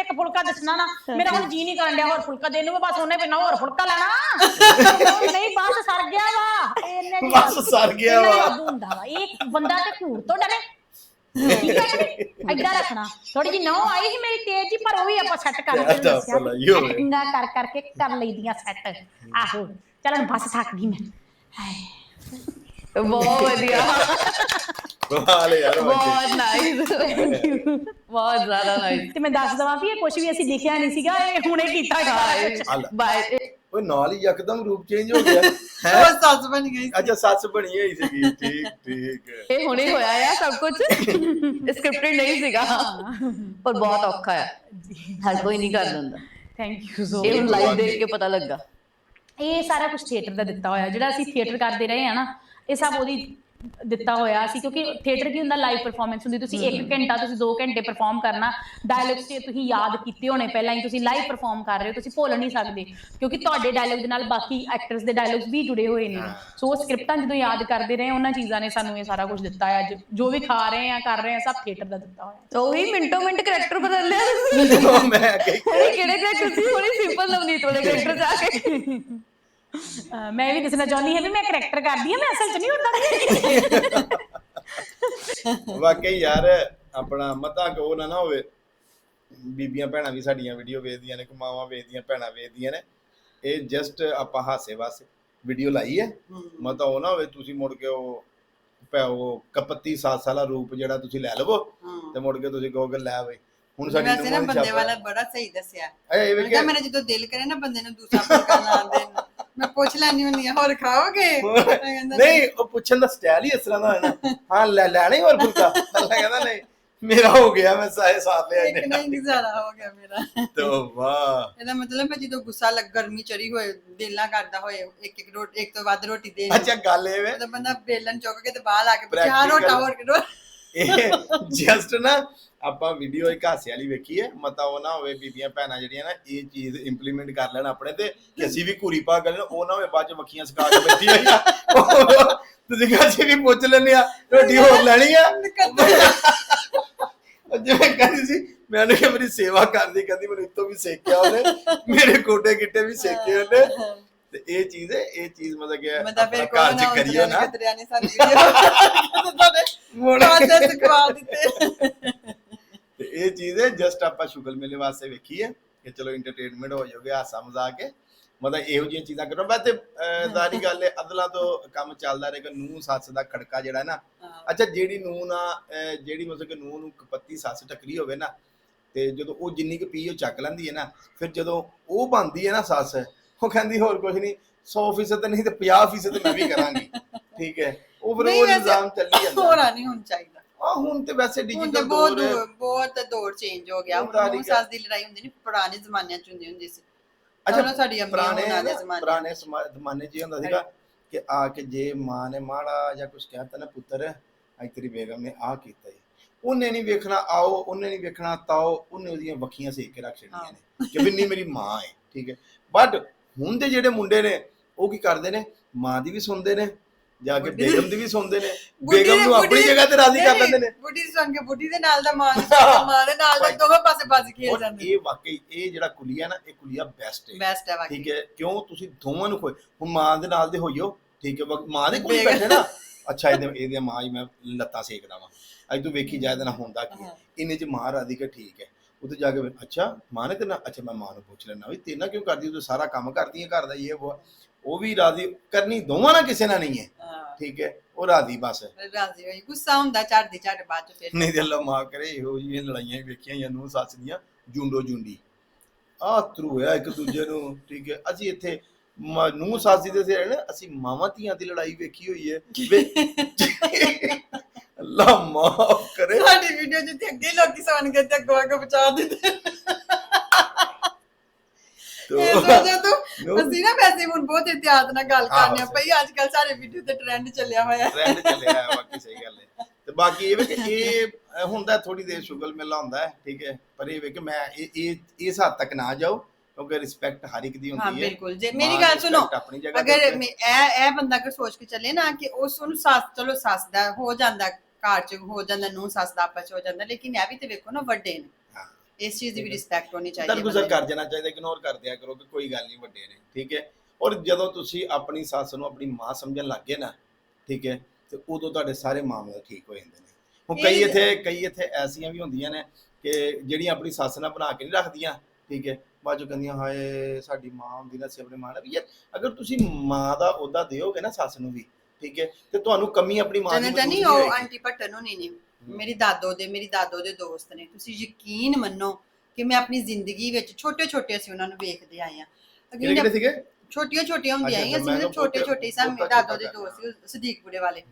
ਮੰਨ ਇੱਕ ਫੁਲਕਾ ਦੱਸਣਾ ਨਾ ਮੇਰਾ ਹੁਣ ਜੀ। ਨਹੀਂ ਕਰਨ ਡਿਆ ਹੋਰ ਫੁਲਕਾ ਦੇਣ ਨੂੰ ਬਸ ਉਹਨੇ ਬਿਨਾ ਹੋਰ ਫੁਲਕਾ ਲੈਣਾ। ਉਹ ਨਹੀਂ ਬਸ ਸਰ ਗਿਆ ਵਾ। ਇਹਨੇ ਬਸ ਸਰ ਗਿਆ ਵਾ। ਹੁੰਦਾ ਵਾ ਇਹ ਬੰਦਾ ਤੇ ਘੂਰ ਤੋਂ ਡਰੇ। ਠੀਕ ਹੈ ਕਿ ਨਹੀਂ? ਏਦਾਂ ਰੱਖਣਾ। ਥੋੜੀ ਜਿਹੀ ਨੌ ਆਈ ਸੀ ਮੇਰੀ ਤੇਜ਼ ਜੀ ਪਰ ਉਹ ਵੀ ਆਪਾਂ ਸੈੱਟ ਕਰ ਕੇ ਅੱਛਾ, ਭਲਾ ਹੀ। ਹੋਵੇ। ਐਕਟਿੰਗਾਂ ਕਰ ਕਰਕੇ ਕਰ ਲਈਦੀਆਂ ਸੈੱਟ ਆਹੋ ਚਲਣ ਬਸ ਥੱਕ ਗਈ ਮੈਂ। ਹਾਏ। ਬਹੁਤ ਵਧੀਆ। ਵਾਹ ਯਾਰ ਬਹੁਤ ਨਾਈਸ ਬਹੁਤ ਜ਼ਿਆਦਾ ਨਾਈਸ ਤੇ ਮੈਂ ਦੱਸ ਦਵਾਂ ਵੀ ਇਹ ਕੁਝ ਵੀ ਅਸੀਂ ਲਿਖਿਆ ਨਹੀਂ ਸੀਗਾ ਇਹ ਹੁਣੇ ਕੀਤਾ ਹੈ। ਬਾਏ ਓਏ ਨਾਲ ਹੀ ਯਕਦਮ ਰੂਪ ਚੇਂਜ ਹੋ ਗਿਆ। ਹੈ? ਉਹ ਸੱਸ ਬਣ ਗਈ ਸੀ। ਅੱਛਾ ਸੱਸ ਬਣੀ ਹੋਈ ਸੀਗੀ। ਠੀਕ ਠੀਕ ਇਹ ਹੁਣੇ ਹੋਇਆ ਆ ਸਭ ਕੁਝ ਸਕ੍ਰਿਪਟਡ ਨਹੀਂ ਸੀਗਾ। ਪਰ ਬਹੁਤ ਔਖਾ ਹੈ ਹਰ ਕੋਈ ਨਹੀਂ ਕਰ ਦਿੰਦਾ। ਥੈਂਕ ਯੂ ਸੋ ਇਹ ਲਾਈਵ ਦੇਖ ਕੇ ਪਤਾ ਲੱਗਾ। ਇਹ ਸਾਰਾ ਕੁਝ ਥੀਏਟਰ ਦਾ ਦਿੱਤਾ ਹੋਇਆ ਜਿਹੜਾ ਅਸੀਂ ਥੀਏਟਰ ਕਰਦੇ ਰਹੇ ਆ ਨਾ ਇਹ ਸਭ ਉਹਦੀ ਦਿੱਤਾ ਹੋਇਆ ਸੀ ਕਿਉਂਕਿ ਥੀਏਟਰ ਕੀ ਹੁੰਦਾ ਲਾਈਵ ਪਰਫਾਰਮੈਂਸ ਹੁੰਦੀ ਤੁਸੀਂ 1 ਘੰਟਾ ਤੁਸੀਂ 2 ਘੰਟੇ ਪਰਫਾਰਮ ਕਰਨਾ ਡਾਇਲੌਗਸ ਤੇ ਤੁਸੀਂ ਯਾਦ ਕੀਤੇ ਹੋਣੇ ਪਹਿਲਾਂ ਹੀ ਤੁਸੀਂ ਲਾਈਵ ਪਰਫਾਰਮ ਕਰ ਰਹੇ ਹੋ ਤੁਸੀਂ ਭੁੱਲ ਨਹੀਂ ਸਕਦੇ ਕਿਉਂਕਿ ਤੁਹਾਡੇ ਡਾਇਲੌਗ ਦੇ ਨਾਲ ਬਾਕੀ ਐਕਟਰਸ ਦੇ ਡਾਇਲੌਗਸ ਵੀ ਜੁੜੇ ਹੋਏ ਨੇ। ਸੋ ਸਕ੍ਰਿਪਟਾਂ ਜਦੋਂ ਯਾਦ ਕਰਦੇ ਰਹੇ ਉਹਨਾਂ ਚੀਜ਼ਾਂ ਨੇ ਸਾਨੂੰ ਇਹ ਸਾਰਾ ਕੁਝ ਦਿੱਤਾ ਹੈ। ਅੱਜ ਜੋ ਵੀ ਖਾ ਰਹੇ ਆ ਕਰ ਰਹੇ ਆ ਸਭ ਥੀਏਟਰ ਦਾ ਦਿੱਤਾ ਹੋਇਆ। ਉਹੀ ਮਿੰਟੋ ਮਿੰਟ ਕਰੈਕਟਰ ਬਦਲ ਲਿਆ। ਤੁਸੀਂ ਮੈਂ ਕਿਹੜੇ ਕਰੈਕਟਰ ਸੀ? ਹੁਣੇ ਸਿੰਪਲ ਨਵਨੀਤ ਵਾਲੇ ਕਰੈਕਟਰ ਜਾ ਕੇ। ਅਹ ਮੈਂ ਵੀ ਦੱਸਣਾ ਚਾਹੁੰਦੀ ਹਾਂ ਵੀ ਮੈਂ ਕਰੈਕਟਰ ਕਰਦੀ ਹਾਂ ਮੈਂ ਅਸਲ 'ਚ ਨਹੀਂ ਹੁੰਦਾ ਵਾਕਈ ਯਾਰ ਆਪਣਾ ਮਤਾ ਕੋ ਨਾ ਨਾ ਹੋਵੇ। ਬੀਬੀਆਂ ਭੈਣਾਂ ਵੀ ਸਾਡੀਆਂ ਵੀਡੀਓ ਵੇਖਦੀਆਂ ਨੇ ਕਮਾਵਾਂ ਵੇਖਦੀਆਂ ਭੈਣਾਂ ਵੇਖਦੀਆਂ ਨੇ। ਇਹ ਜਸਟ ਆਪਾਂ ਹਾਸੇ ਵਾਸਤੇ ਵੀਡੀਓ ਲਾਈ ਹੈ। ਮਤਾ ਉਹ ਨਾ ਹੋਵੇ ਤੁਸੀਂ ਮੁੜ ਕੇ ਉਹ ਪੈ ਉਹ ਕਪੱਤੀ ਸਾਤ ਸਾਲਾ ਰੂਪ ਜਿਹੜਾ ਤੁਸੀਂ ਲੈ ਲਵੋ ਤੇ ਮੁੜ ਕੇ ਤੁਸੀਂ ਕਹੋਗੇ ਲੈ ਬਈ। ਹੁਣ ਸਾਡੀ ਵੈਸੇ ਨਾ ਨੂੰਹ ਬੰਦੇ ਵਾਲਾ ਬੜਾ ਸਹੀ ਦੱਸਿਆ। ਇਹ ਇਹ ਮੈਂ ਵੇਖ ਕਿਹਾ ਮੇਰਾ ਜਦੋਂ ਦਿਲ ਕਰੇ ਨਾ ਬੰਦੇ ਨੂੰ ਦੂਸਰਾ ਫੁਲਕਾ ਲਾ ਦੇਣ ਮੈਂ ਪੁੱਛ ਲੈਣੀ ਹੁੰਦੀ ਆ ਹੋਰ ਖਾਓਗੇ? ਮੈਂ ਕਹਿੰਦਾ ਨਹੀਂ ਉਹ ਪੁੱਛਣ ਦਾ ਸਟਾਈਲ ਹੀ ਇਸ ਤਰ੍ਹਾਂ ਦਾ ਹੈ ਨਾ। ਹਾਂ ਲੈ ਲੈਣਾ ਹੀ ਹੋਰ ਫੁਲਕਾ ਅੱਲਾ ਕਹਿੰਦਾ ਨਹੀਂ ਮੇਰਾ ਹੋ ਗਿਆ ਮੈਂ ਸਾਰੇ ਸਾਥ ਲਿਆ ਇੱਕ ਨਹੀਂ ਗੁਜ਼ਾਰਾ ਹੋ ਗਿਆ ਮੇਰਾ। ਤੋ ਵਾਹ। ਇਹਦਾ ਮਤਲਬ ਹੈ ਜਦੋਂ ਗੁੱਸਾ ਲੱਗ ਗਰਮੀ ਚੜੀ ਹੋਏ ਦਿਲ ਕਰਦਾ ਹੋਏ ਇੱਕ ਇੱਕ ਰੋਟੀ ਇੱਕ ਤੋਂ ਵੱਧ ਰੋਟੀ ਦੇ ਅੱਛਾ ਗੱਲ ਇਹ ਵੇ। ਬੰਦਾ ਬੇਲਣ ਚੁੱਕ ਕੇ ਤੇ ਬਾਹਰ ਆ ਕੇ ਪੁੱਛੇ ਹਾਂ Practical- ਰੋਟਾ ਹੋਰ ਕਿਡੋ ਇਹ ਜਸਟ ਨਾ ਆਪਾਂ ਵੀਡੀਓ ਇੱਕ ਹਾਸੇ ਵਾਲੀ ਵੇਖੀ ਹੈ ਮਤਾ ਉਹ ਨਾ ਹੋਵੇ ਬੀਬੀਆਂ ਭੈਣਾਂ ਜਿਹੜੀਆਂ ਨਾ ਇਹ ਚੀਜ਼ ਇੰਪਲੀਮੈਂਟ ਕਰ ਲੈਣ ਆਪਣੇ ਤੇ ਕਿ ਅਸੀਂ ਵੀ ਘੂਰੀ ਪਾ ਕਰ ਲੈਣ ਉਹ ਨਾ ਹੋਵੇ ਬਾਅਦ ਚ ਮੱਖੀਆਂ ਸਕਾ ਕੇ ਬੈਠੀ ਹੋਈਆਂ। ਤੁਸੀਂ ਕਹਾਂ ਅਸੀਂ ਵੀ ਪੁੱਛ ਲੈਂਦੇ ਆ ਰੋਟੀ ਹੋਰ ਲੈਣੀ ਆ? ਜਿਵੇਂ ਕਹਿੰਦੀ ਸੀ ਮੈਂ ਉਹਨੇ ਮੇਰੀ ਸੇਵਾ ਕਰਦੀ ਕਹਿੰਦੀ ਮੈਨੂੰ ਇਤੋਂ ਵੀ ਸੇਕਿਆ ਉਹਨੇ ਮੇਰੇ ਕੋਟੇ ਗਿੱਟੇ ਵੀ ਸੇਕੇ ਉਹਨੇ। ਤੇ ਇਹ ਚੀਜ਼ ਹੈ ਇਹ ਚੀਜ਼ ਮਤਲਬ ਕਿ ਮੈਂ ਤਾਂ ਫਿਰ ਕੋਈ ਨਾ ਕਰੀਓ ਨਾ। ਕਿਤਰਿਆ ਨੇ ਸਾਡੀ ਵੀਡੀਓ ਤੁਹਾਡੇ ਮੁੜ ਦਿੱਤੇ। ਇਹ ਚੀਜ਼ ਹੈ ਜਸਟ ਆਪਾਂ ਸ਼ੁਗਲ ਮੇਲੇ ਵਾਸਤੇ ਵੇਖੀ ਹੈ ਕਿ ਚਲੋ ਐਂਟਰਟੇਨਮੈਂਟ ਹੋ ਜਾਓਗੇ ਹਾਸਾ ਮਜ਼ਾਕ ਹੈ। ਮਤਲਬ ਇਹੋ ਜਿਹੀਆਂ ਚੀਜ਼ਾਂ ਕਰੋ। ਮੈਂ ਤੇ ਜ਼ਾਹਰੀ ਗੱਲ ਹੈ ਅਦਲਾ ਤੋਂ ਕੰਮ ਚੱਲਦਾ ਰਹੇਗਾ ਨੂੰ ਸੱਸ ਦਾ ਖੜਕਾ ਜਿਹੜਾ ਨਾ। ਅੱਛਾ ਜਿਹੜੀ ਨੂੰ ਨਾ ਜਿਹੜੀ ਮਤਲਬ ਕਿ ਨੂੰ ਨੂੰ ਕਪੱਤੀ ਸੱਸ ਟੱਕਰੀ ਹੋਵੇ ਨਾ ਤੇ ਜਦੋਂ ਉਹ ਜਿੰਨੀ ਕੁ ਪੀ ਉਹ ਚੱਕ ਲੈਂਦੀ ਹੈ ਨਾ ਫਿਰ ਜਦੋਂ ਉਹ ਬੰਦੀ ਹੈ ਨਾ ਸੱਸ ਉਹ ਕਹਿੰਦੀ ਹੋਰ ਕੁਝ ਨਹੀਂ 100% ਨਹੀਂ ਤੇ 50% ਮੈਂ ਵੀ ਕਰਾਂਗੀ। ਠੀਕ ਹੈ। ਉਹ ਫਿਰ ਉਹ ਨਿਜ਼ਾਮ ਚੱਲੀ ਜਾਂਦਾ। ਹੋਣਾ ਨਹੀਂ ਹੁਣ ਚਾਹੀਦਾ। ਆ ਹੁਣ ਤੇ ਵੈਸੇ ਹੁਣ ਤੇ ਡਿਜੀਟਲ ਬਹੁਤ ਦੌਰ ਹੈ। ਦੂਰ- ਬਹੁਤ ਦੌਰ ਚੇਂਜ ਹੋ ਗਿਆ। ਹੁਣ ਹੁਣ ਤਾਂ ਨੂੰ ਠੀਕ ਹੈ। ਸੱਸ ਦੀ ਲੜਾਈ ਹੁੰਦੀ ਨਹੀਂ ਪੁਰਾਣੇ ਜ਼ਮਾਨਿਆਂ ਚ ਹੁੰਦੀ ਹੁੰਦੀ ਸੀ। ਅੱਛਾ, ਸਾਡੀ ਪੁਰਾਣੇ ਉਹਨਾਂ ਦੇ ਜ਼ਮਾਨੇ। ਪੁਰਾਣੇ ਸਮਾ- ਜ਼ਮਾਨੇ 'ਚ ਇਹ ਹੁੰਦਾ ਸੀਗਾ ਕਿ ਆ ਕੇ ਜੇ ਮਾਂ ਨੇ ਮਾੜਾ ਜਾਂ ਕੁਝ ਕਹਿਤਾ ਨਾ ਪੁੱਤਰ ਅੱਜ ਤੇਰੀ ਬੇਗਮ ਨੇ ਆ ਕੀਤਾ ਉਹਨੇ ਨਹੀਂ ਵੇਖਣਾ ਆਓ ਉਹਨੇ ਨਹੀਂ ਵੇਖਣਾ ਤਾਓ ਉਹਨੇ ਉਹਦੀਆਂ ਵੱਖੀਆਂ ਸੇਕ ਕੇ ਰੱਖ ਛੱਡੀਆਂ ਨੇ ਕਿ ਬਿੰਨੀ ਮੇਰੀ ਮਾਂ ਹੈ ਠੀਕ ਹੈ ਬਟ ਹੁਣ ਦੇ ਜਿਹੜੇ ਮੁੰਡੇ ਨੇ ਉਹ ਕੀ ਕਰਦੇ ਨੇ? ਮਾਂ ਦੀ ਵੀ ਸੁਣਦੇ ਨੇ ਜਾ ਕੇ ਬੇਗਮ ਦੀ ਵੀ ਸੁਣਦੇ ਨੇ। ਬੁੱਢੀ ਬੇਗਮ ਦੇ- ਨੂੰ ਆਪਣੀ ਬੁੱਢੀ- ਜਗ੍ਹਾ ਤੇ ਰਾਜ਼ੀ ਕਰ ਨਹੀਂ, ਲੈਂਦੇ ਨੇ। ਬੁੱਢੀ ਦੀ ਸੁਣ ਕੇ ਬੁੱਢੀ ਦੇ ਨਾਲ ਦਾ ਮਾਂ ਦੀ ਸੁਣ ਕੇ ਮਾਂ ਦੇ ਨਾਲ ਦਾ ਦੋਵੇਂ ਪਾਸੇ ਬਾਜ਼ੀ ਖੇਡ ਔਰ ਜਾਂਦੇ ਇਹ ਵਾਕਈ ਇਹ ਜਿਹੜਾ ਕੁਲੀਆ ਨਾ ਇਹ ਕੁਲੀਆ ਬੈਸਟ ਹੈ। ਬੈਸਟ ਹੈ ਬਾਕੀ ਠੀਕ ਹੈ ਕਿਉਂ? ਤੁਸੀਂ ਦੋਵਾਂ ਨੂੰ ਕੋਈ ਹੁਣ ਮਾਂ ਦੇ ਨਾਲ ਦੇ ਹੋਈਓ। ਠੀਕ ਹੈ ਵਕ- ਮਾਂ ਦੇ ਕੋਲ ਹੀ ਬੈਠੇ ਨਾ। ਅੱਛਾ ਇਹਦੇ ਇਹਦੀ ਮਾਂ ਹੀ ਮੈਂ ਲੱਤਾਂ ਸੇਕਦਾ ਵਾਂ ਅੱਜ ਤੂੰ ਵੇਖੀ ਜਾਏ ਨਾ ਹੁੰਦਾ ਕੀ ਹੈ। ਚ ਮਾਂ ਰਾਦੀ ਕਿ ਠੀਕ ਹੈ। ਉੱਥੇ ਜਾ ਕੇ ਅੱਛਾ ਮਾਂ ਨੇ ਤੇ ਨਾ ਅੱਛਾ ਮੈਂ ਮਾਂ ਨੂੰ ਪੁੱਛ ਲੈਣਾ ਵੀ ਤੇਨਾ ਕਿਉਂ ਕਰਦੀ ਤੂੰ ਸਾਰਾ ਕੰਮ ਕਰਦੀ ਹੈ ਘਰ ਦਾ ਇਹ ਉਹ ਉਹ ਵੀ ਰਾਦੀ ਕਰਨੀ ਦੋਵਾਂ ਨਾਲ ਕਿਸੇ ਨਾਲ ਨਹੀਂ ਹੈ। ਹਾਂ। ਠੀਕ ਹੈ ਉਹ ਰਾਦੀ ਬਸ। ਰਾਜ਼ੀ ਹੋਈ ਗੁੱਸਾ ਹੁੰਦਾ ਝੜਦੀ ਝੜ ਬਾਅਦ ਚ ਫਿਰ। ਨਹੀਂ ਤੇ ਅੱਲਾ ਮਾਂ ਕਰੇ ਇਹੋ ਜਿਹੀਆਂ ਲੜਾਈਆਂ ਹੀ ਵੇਖੀਆਂ ਜਾਂ ਨੂੰ ਸੱਸ ਦੀਆਂ ਜੁੰਡੋ ਜੁੰਡੀ। ਆ ਤਰੂ ਹੋਇਆ ਇੱਕ ਦੂਜੇ ਨੂੰ ਠੀਕ ਹੈ ਅਸੀਂ ਇੱਥੇ ਨੂੰ ਸੱਸ ਦੀ ਸਿਰ ਅਸੀਂ ਮਾਵਾਂ ਧੀਆਂ ਦੀ ਲੜਾਈ ਵੇਖੀ ਹੋਈ ਹੈ। ਵੇ- ਅੱਲਾ ਮਾਫ ਕਰੇ। ਸਾਡੀ ਵੀਡੀਓ ਜਿੱਥੇ ਅੱਗੇ ਲੋਕੀ ਸੁਣ ਕੇ ਤੇ ਅੱਗੋਂ ਅੱਗੋਂ ਬਚਾ ਦਿੰਦੇ। ਇਹ ਸੋਚੋ ਤੂੰ ਅਸੀਂ ਨਾ ਵੈਸੇ ਹੁਣ ਬਹੁਤ ਇਤਿਹਾਸ ਨਾਲ ਗੱਲ ਹਾਂ, ਕਰਨੇ ਆ ਭਈ ਅੱਜ ਕੱਲ ਸਾਰੇ ਵੀਡੀਓ ਤੇ ਟ੍ਰੈਂਡ ਚੱਲਿਆ ਹੋਇਆ। ਹੈ ਟ੍ਰੈਂਡ ਚੱਲਿਆ ਹੈ ਬਾਕੀ ਸਹੀ ਗੱਲ ਹੈ। ਤੇ ਬਾਕੀ ਇਹ ਵੀ ਕਿ ਇਹ ਹੁੰਦਾ ਥੋੜੀ ਦੇਰ ਸ਼ੁਗਲ ਮੇਲਾ ਹੁੰਦਾ ਹੈ ਠੀਕ ਹੈ? ਪਰ ਇਹ ਵੇ ਕਿ ਮੈਂ ਇਹ ਇਹ ਇਸ ਹੱਦ ਤੱਕ ਨਾ ਜਾਓ ਕਿਉਂਕਿ ਰਿਸਪੈਕਟ ਹਰ ਇੱਕ ਦੀ ਹਾਂ ਹੁੰਦੀ ਹੈ ਬਿਲਕੁਲ। ਜੇ ਮੇਰੀ ਗੱਲ ਸੁਣੋ ਅਗਰ ਇਹ ਇਹ ਬੰਦਾ ਅਗਰ ਸੋਚ ਕੇ ਚੱਲੇ ਨਾ ਕਿ ਉਸ ਨੂੰ ਸੱਸ ਚਲੋ ਸੱਸ ਦਾ ਹੋ ਜਾਂਦਾ ਘਰ ਚ ਹੋ ਜਾਂਦਾ ਨੂੰ ਸੱਸ ਦਾ ਆਪਸ ਚ ਹੋ ਜਾਂਦਾ ਲੇਕਿਨ ਇਹ ਵੀ ਤੇ ਵੇਖੋ ਨਾ ਵੱਡੇ ਨੇ। ਹਾਂ। ਇਸ ਚੀਜ਼ ਦੀ ਵੀ ਰਿਸਪੈਕਟ ਹੋਣੀ ਚਾਹੀਦੀ ਹੈ ਦਰਗੁਜ਼ਰ ਕਰ ਜਾਣਾ ਚਾਹੀਦਾ ਇਗਨੋਰ ਕਰ ਦਿਆ ਕਰੋ ਕਿ ਕੋਈ ਗੱਲ ਨਹੀਂ ਵੱਡੇ ਨੇ ਠੀਕ ਹੈ? ਔਰ ਜਦੋਂ ਤੁਸੀਂ ਆਪਣੀ ਸੱਸ ਨੂੰ ਆਪਣੀ ਮਾਂ ਸਮਝਣ ਲੱਗ ਗਏ ਨਾ ਠੀਕ ਹੈ? ਤੇ ਉਦੋਂ ਤੁਹਾਡੇ ਸਾਰੇ ਮਾਮਲੇ ਠੀਕ ਹੋ ਜਾਂਦੇ ਨੇ। ਹੁਣ ਕਈ ਇੱਥੇ ਕਈ ਇੱਥੇ ਐਸੀਆਂ ਵੀ ਹੁੰਦੀਆਂ ਨੇ ਕਿ ਜਿਹੜੀਆਂ ਆਪਣੀ ਸੱਸ ਨਾਲ ਬਣਾ ਕੇ ਨਹੀਂ ਰੱਖਦੀਆਂ ਠੀਕ ਹੈ? ਬਾਅਦ ਚੋਂ ਕਹਿੰਦੀਆਂ ਹਾਏ ਸਾਡੀ ਮਾਂ ਹੁੰਦੀ ਨਾ ਸੀ ਆਪਣੇ ਮਾਂ ਨਾਲ। ਵੀ ਯਾਰ ਅਗਰ ਤੁਸੀਂ ਮਾਂ ਦਾ ਉਹਦਾ ਦਿਓਗੇ ਨਾ ਸੱਸ ਨੂੰ ਵੀ ਠੀਕ ਹੈ? ਤੇ ਤੁਹਾਨੂੰ ਕਮੀ ਆਪਣੀ ਮਾਂ ਦੀ ਜਨਤਾ ਨਹੀਂ ਮਹਿਸੂਸ ਉਹ ਹੋਏਗੀ। ਆਂਟੀ ਭੱਟਨ ਹੋਣੀ ਨੇ ਮੇਰੀ ਦਾਦੋ ਦੇ ਮੇਰੀ ਦਾਦੋ ਦੇ ਦੋਸਤ ਨੇ। ਤੁਸੀਂ ਯਕੀਨ ਮੰਨੋ ਕਿ ਮੈਂ ਆਪਣੀ ਜ਼ਿੰਦਗੀ ਵਿੱਚ ਛੋਟੇ ਛੋਟੇ ਅਸੀਂ ਉਹਨਾਂ ਨੂੰ ਵੇਖਦੇ ਆਏ ਆ ਕਿਹੜੇ ਕਿਹੜੇ ਸੀਗੇ? ਛੋਟੀਆਂ ਛੋਟੀਆਂ ਹੁੰਦੀਆਂ ਅੱਛਾ, ਮੈਂ ਮਤਲਬ ਤਾਂ ਛੋਟੇ ਛੋਟੇ- ਸਾਂ ਛੋਟਾ- ਦਾਦੋ ਦੇ ਦੋਸਤ ਸੀ ਸਦੀਕਪੁਰੇ ਵਾਲੇ।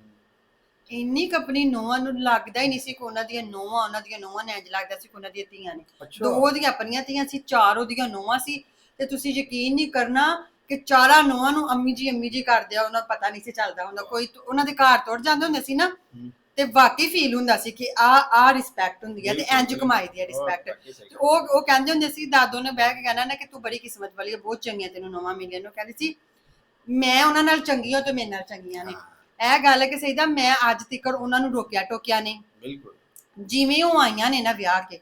ਇੰਨੀ ਕਪਨੀ ਨੋਆਂ ਨੂੰ ਲੱਗਦਾ ਹੀ ਨਹੀਂ ਸੀ ਕਿ ਉਹਨਾਂ ਦੀਆਂ ਨੋਆਂ ਉਹਨਾਂ ਦੀਆਂ ਨੋਆਂ ਨੇ ਇੰਜ ਲੱਗਦਾ ਸੀ ਕਿ ਉਹਨਾਂ ਦੀਆਂ ਧੀਆਂ ਨੇ। ਅੱਛਾ। ਦੋ ਉਹਦੀਆਂ ਆਪਣੀਆਂ ਧੀਆਂ ਸੀ ਚਾਰ ਉਹਦੀਆਂ ਨੋਆਂ ਸੀ। ਤੇ ਤੁਸੀਂ ਯਕੀਨ ਨਹੀਂ ਕਰਨਾ ਕਿ ਚਾਰਾਂ ਨੂੰਹਾਂ ਨੂੰ ਅੰਮੀ ਜੀ ਅੰਮੀ ਜੀ ਕਰਦੇ ਆ ਉਹਨਾਂ ਨੂੰ ਪਤਾ ਨਹੀਂ ਸੀ ਚੱਲਦਾ ਹੁੰਦਾ। ਕੋਈ ਤ- ਉਹਨਾਂ ਦੇ ਘਰ ਤੋੜ ਜਾਂਦੇ ਹੁੰਦੇ ਸੀ ਨਾ। ਤੇ ਵਾਕਈ ਫੀਲ ਹੁੰਦਾ ਸੀ ਕਿ ਆ ਆ ਰਿਸਪੈਕਟ ਹੁੰਦੀ ਹੈ ਤੇ ਇੰਜ। ਕਮਾਈ ਦੀ ਹੈ ਰਿਸਪੈਕਟ ਸਹੀ। ਉਹ ਉਹ ਕਹਿੰਦੇ ਹੁੰਦੇ ਸੀ ਦਾਦੋ ਨੇ ਬਹਿ ਕੇ ਕਹਿਣਾ ਨਾ ਕਿ ਤੂੰ ਬੜੀ ਕਿਸਮਤ ਵਾਲੀ ਹੈ ਬਹੁਤ ਚੰਗੀਆਂ ਤੈਨੂੰ ਨਵਾਂ ਮਿਲਿਆ ਨੂੰ। ਕਹਿੰਦੀ ਸੀ ਮੈਂ ਉਹਨਾਂ ਨਾਲ ਚੰਗੀ ਹਾਂ ਤੇ ਮੇਰੇ ਨਾਲ ਚੰਗੀਆਂ ਨੇ। ਇਹ ਗੱਲ ਹੈ ਕਿ ਸਹੀਦਾ ਮੈਂ ਅੱਜ ਤੱਕ ਉਹਨਾਂ ਨੂੰ ਰੋਕਿਆ ਟੋਕਿਆ ਨਹੀਂ। ਬਿਲਕੁਲ। ਜਿਵੇਂ ਉਹ ਆਈਆਂ ਨੇ ਨਾ ਵਿਆਹ ਕੇ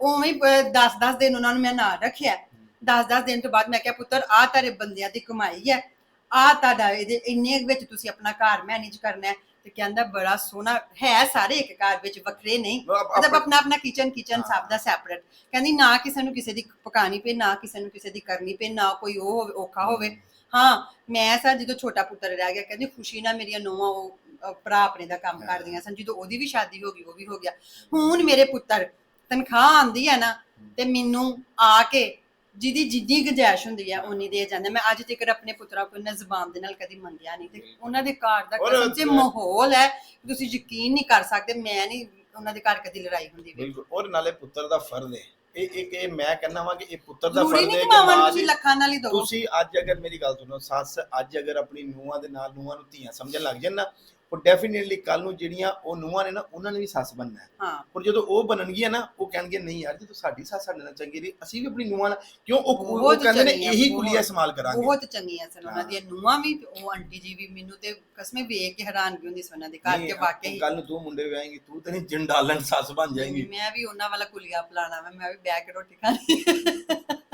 ਉਵੇਂ 10-10 ਦਿਨ ਉਹਨਾਂ ਨੂੰ ਮੈਂ ਨਾਲ ਰੱਖਿਆ। 10-10 ਦਿਨ ਤੋਂ ਬਾਅਦ ਮੈਂ ਕਿਹਾ ਪੁੱਤਰ ਆ ਤਾਰੇ ਬੰਦਿਆਂ ਦੀ ਕਮਾਈ ਹੈ। ਆ ਤੁਹਾਡਾ ਇਹਦੇ ਇੰਨੇ ਵਿੱਚ ਤੁਸੀਂ ਆਪਣਾ ਘਰ ਮੈਨੇਜ ਕਰਨਾ ਹੈ। ਤੇ ਕਹਿੰਦਾ ਬੜਾ ਸੋਹਣਾ ਹੈ ਸਾਰੇ ਇੱਕ ਘਰ ਵਿੱਚ ਵੱਖਰੇ ਨਹੀਂ। ਮਤਲਬ ਆਪਣਾ- ਆਪਣਾ ਕਿਚਨ ਕਿਚਨ ਸਭ ਦਾ ਸੈਪਰੇਟ ਕਹਿੰਦੀ ਨਾ ਕਿਸੇ ਨੂੰ ਕਿਸੇ ਦੀ ਪਕਾਣੀ ਪਏ ਨਾ ਕਿਸੇ ਨੂੰ ਕਿਸੇ ਦੀ ਕਰਨੀ ਪਏ ਨਾ ਕੋਈ ਉਹ ਹੋਵੇ ਔਖਾ ਹੋਵੇ। ਹਾਂ ਮੈਂ ਸਰ ਜਦੋਂ ਛੋਟਾ ਪੁੱਤਰ ਰਹਿ ਗਿਆ ਕਹਿੰਦੀ ਖੁਸ਼ੀ ਨਾਲ ਮੇਰੀਆਂ ਨੋਵਾਂ ਉਹ ਭਰਾ ਆਪਣੇ ਦਾ ਕੰਮ ਕਰਦੀਆਂ ਸਨ। ਜਦੋਂ ਉਹਦੀ ਵੀ ਸ਼ਾਦੀ ਹੋ ਗਈ ਉਹ ਵੀ ਹੋ ਗਿਆ। ਹੁਣ ਮੇਰੇ ਪੁੱਤਰ ਤਨਖਾਹ ਆਂਦੀ ਹੈ ਨਾ ਤੇ ਮੈਨੂੰ ਆ ਕੇ ਜਿਹਦੀ ਜਿੱਦੀ ਗੁੰਜਾਇਸ਼ ਹੁੰਦੀ ਹੈ ਉਨੀ ਦੇ ਜਾਂਦੇ ਮੈਂ ਅੱਜ ਤੱਕ ਆਪਣੇ ਪੁੱਤਰਾਂ ਕੋਲ ਨਾ ਜ਼ੁਬਾਨ ਦੇ ਨਾਲ ਕਦੀ ਮੰਗਿਆ ਨਹੀਂ ਤੇ ਉਹਨਾਂ ਦੇ ਘਰ ਦਾ ਔਰ ਕਸਮ ਮਾਹੌਲ ਹੈ ਕਿ ਤੁਸੀਂ ਯਕੀਨ ਨਹੀਂ ਕਰ ਸਕਦੇ ਮੈਂ ਨਹੀਂ ਉਹਨਾਂ ਦੇ ਘਰ ਕਦੀ ਲੜਾਈ ਹੁੰਦੀ ਬਿਲਕੁਲ। ਔਰ ਨਾਲੇ ਪੁੱਤਰ ਦਾ ਫਰਜ਼ ਹੈ। ਇਹ ਇੱਕ ਇਹ ਮੈਂ ਕਹਿੰਦਾ ਵਾਂ ਕਿ ਇਹ ਪੁੱਤਰ ਦਾ ਜ਼ਰੂਰੀ ਫਰਜ਼ ਨਹੀਂ ਹੈ ਕਿ ਕਿ ਮਾਵਾਂ ਨੂੰ ਮਾਂ ਤੁਸੀਂ ਦੀ ਲੱਖਾਂ ਨਾਲ ਹੀ ਦੋ ਤੁਸੀਂ ਅੱਜ ਅਗਰ ਮੇਰੀ ਗੱਲ ਸੁਣੋ ਸੱਸ ਅੱਜ ਅਗਰ ਆਪਣੀ ਨੂੰਹਾਂ ਦੇ ਨਾਲ ਨੂੰਹਾਂ ਨੂੰ ਧੀਆਂ ਸਮਝਣ ਲੱਗ ਜਾਣ ਨਾ ਉਹ ਡੈਫੀਨਿਟਲੀ ਕੱਲ ਨੂੰ ਜਿਹੜੀਆਂ ਉਹ ਨੂੰਹਾਂ ਨੇ ਨਾ ਉਹਨਾਂ ਨੇ ਵੀ ਸੱਸ ਬਣਨਾ ਹੈ। ਹਾਂ। ਪਰ ਜਦੋਂ ਉਹ ਬਣਨਗੀਆਂ ਨਾ ਉਹ ਕਹਿਣਗੇ ਨਹੀਂ ਯਾਰ ਜਦੋਂ ਸਾਡੀ ਸੱਸ ਸਾਡੇ ਨਾਲ ਚੰਗੀ ਰਹੀ ਅਸੀਂ ਵੀ ਆਪਣੀ ਨੂੰਹਾਂ ਨਾਲ ਕਿਉਂ? ਉਹ ਉਹ ਬਹੁਤ ਕਹਿੰਦੇ ਨੇ ਚੰਗੀਆਂ, ਇਹੀ ਬਹੁਤ। ਕੁਲੀਆ ਇਸਤੇਮਾਲ ਕਰਾਂਗੇ। ਬਹੁਤ ਚੰਗੀਆਂ ਸਨ ਉਹਨਾਂ। ਦੀਆਂ ਨੂੰਹਾਂ ਵੀ ਤੇ ਉਹ ਆਂਟੀ ਜੀ ਵੀ ਮੈਨੂੰ ਤੇ ਕਸਮੇ ਵੇਖ ਕੇ ਹੈਰਾਨਗੀ ਹੁੰਦੀ ਸੀ ਉਹਨਾਂ ਦੇ ਘਰ ਕੇ ਵਾਕਈ। ਕੱਲ ਨੂੰ ਤੂੰ ਮੁੰਡੇ ਵਿਆਹੇਂਗੀ ਤੂੰ ਤੇ ਨਹੀਂ ਜੰਡਾਲਣ ਸੱਸ ਬਣ ਜਾਏਂਗੀ। ਮੈਂ ਵੀ ਉਹਨਾਂ ਵਾਲਾ ਕੁਲੀਆ ਪਲਾਣਾ ਮੈਂ ਵੀ ਕੇ ਰੋਟੀ ਖਾਣੀ।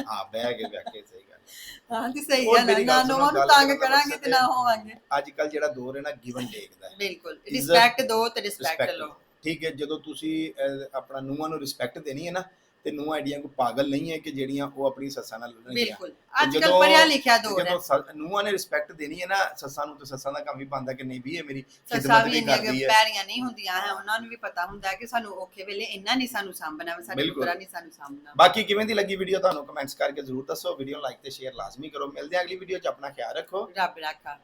ਹਾਂ ਬਹਿ ਕੇ ਬਹਿ ਕੇ ਸਹੀ ਗੱਲ। ਹਾਂ ਤੇ ਸਹੀ ਹੋਰ ਹੈ ਮੇਰੀ ਨਾ ਗੱਲ ਸੁਣੋ, ਨੂੰਹਾਂ ਨੂੰ ਗੱਲ ਤੰਗ ਕਰਨ ਦਾ ਕਰਾਂਗੇ ਮਕਸਦ ਤੇ ਨਾ ਹੋਵਾਂਗੇ। ਅੱਜ ਕੱਲ ਜਿਹੜਾ ਦੌਰ ਹੈ ਨਾ ਗਿਵਨ ਟੇਕ ਦਾ ਹੈ। ਬਿਲਕੁਲ ਰਿਸਪੈਕਟ ਦਿਓ ਤੇ ਰਿਸਪੈਕਟ ਲਓ। ਠੀਕ ਹੈ ਜਦੋਂ ਤੁਸੀਂ ਅਹ, ਆਪਣਾ ਨੂੰਹਾਂ ਨੂੰ ਰਿਸਪੈਕਟ ਦੇਣੀ ਹੈ ਨਾ ਤੇ ਨੂੰਹਾਂ ਐਡੀਆਂ ਕੋ ਪਾਗਲ ਨਹੀਂ ਹੈ ਕਿ ਜਿਹੜੀਆਂ ਉਹ ਆਪਣੀ ਸੱਸਾਂ ਨਾਲ ਲੜਨਗੀਆਂ ਬਿਲਕੁਲ। ਅੱਜ ਕੱਲ ਪੜਿਆ ਲਿਖਿਆ ਦੌਰ ਹੈ। ਜਦੋਂ ਨੂੰਹਾਂ ਨੇ ਰਿਸਪੈਕਟ ਦੇਣੀ ਹੈ ਨਾ ਸੱਸਾਂ ਨੂੰ ਤੇ ਸੱਸਾਂ ਦਾ ਕੰਮ ਵੀ ਬਣਦਾ ਕਿ ਨਹੀਂ ਵੀ ਇਹ ਮੇਰੀ ਸੱਸਾਂ ਖਿਦਮਤ ਵੀ ਕਰਦੀ ਹੈ। ਪੈਰੀਆਂ ਨਹੀਂ ਹੁੰਦੀਆਂ ਹੈ ਉਹਨਾਂ ਨੂੰ ਵੀ ਪਤਾ ਹੁੰਦਾ ਕਿ ਸਾਨੂੰ ਔਖੇ ਵੇਲੇ ਇੰਨਾ ਨਹੀਂ ਸਾਨੂੰ ਸਾਂਭਣਾ ਸਾਡੇ। ਪੁੱਤਰਾਂ ਨਹੀਂ ਸਾਨੂੰ ਸਾਂਭਣਾ। ਬਾਕੀ ਕਿਵੇਂ ਦੀ ਲੱਗੀ ਵੀਡੀਓ ਤੁਹਾਨੂੰ ਕਮੈਂਟਸ ਕਰਕੇ ਜ਼ਰੂਰ ਦੱਸੋ। ਵੀਡੀਓ ਲਾਈਕ ਤੇ ਸ਼ੇਅਰ ਲਾਜ਼ਮੀ ਕਰੋ। ਮਿਲਦੇ ਹਾਂ ਅਗਲੀ ਵੀਡੀਓ 'ਚ। ਆਪਣਾ ਖਿਆਲ ਰੱਖੋ। ਰੱਬ ਰਾਖਾ।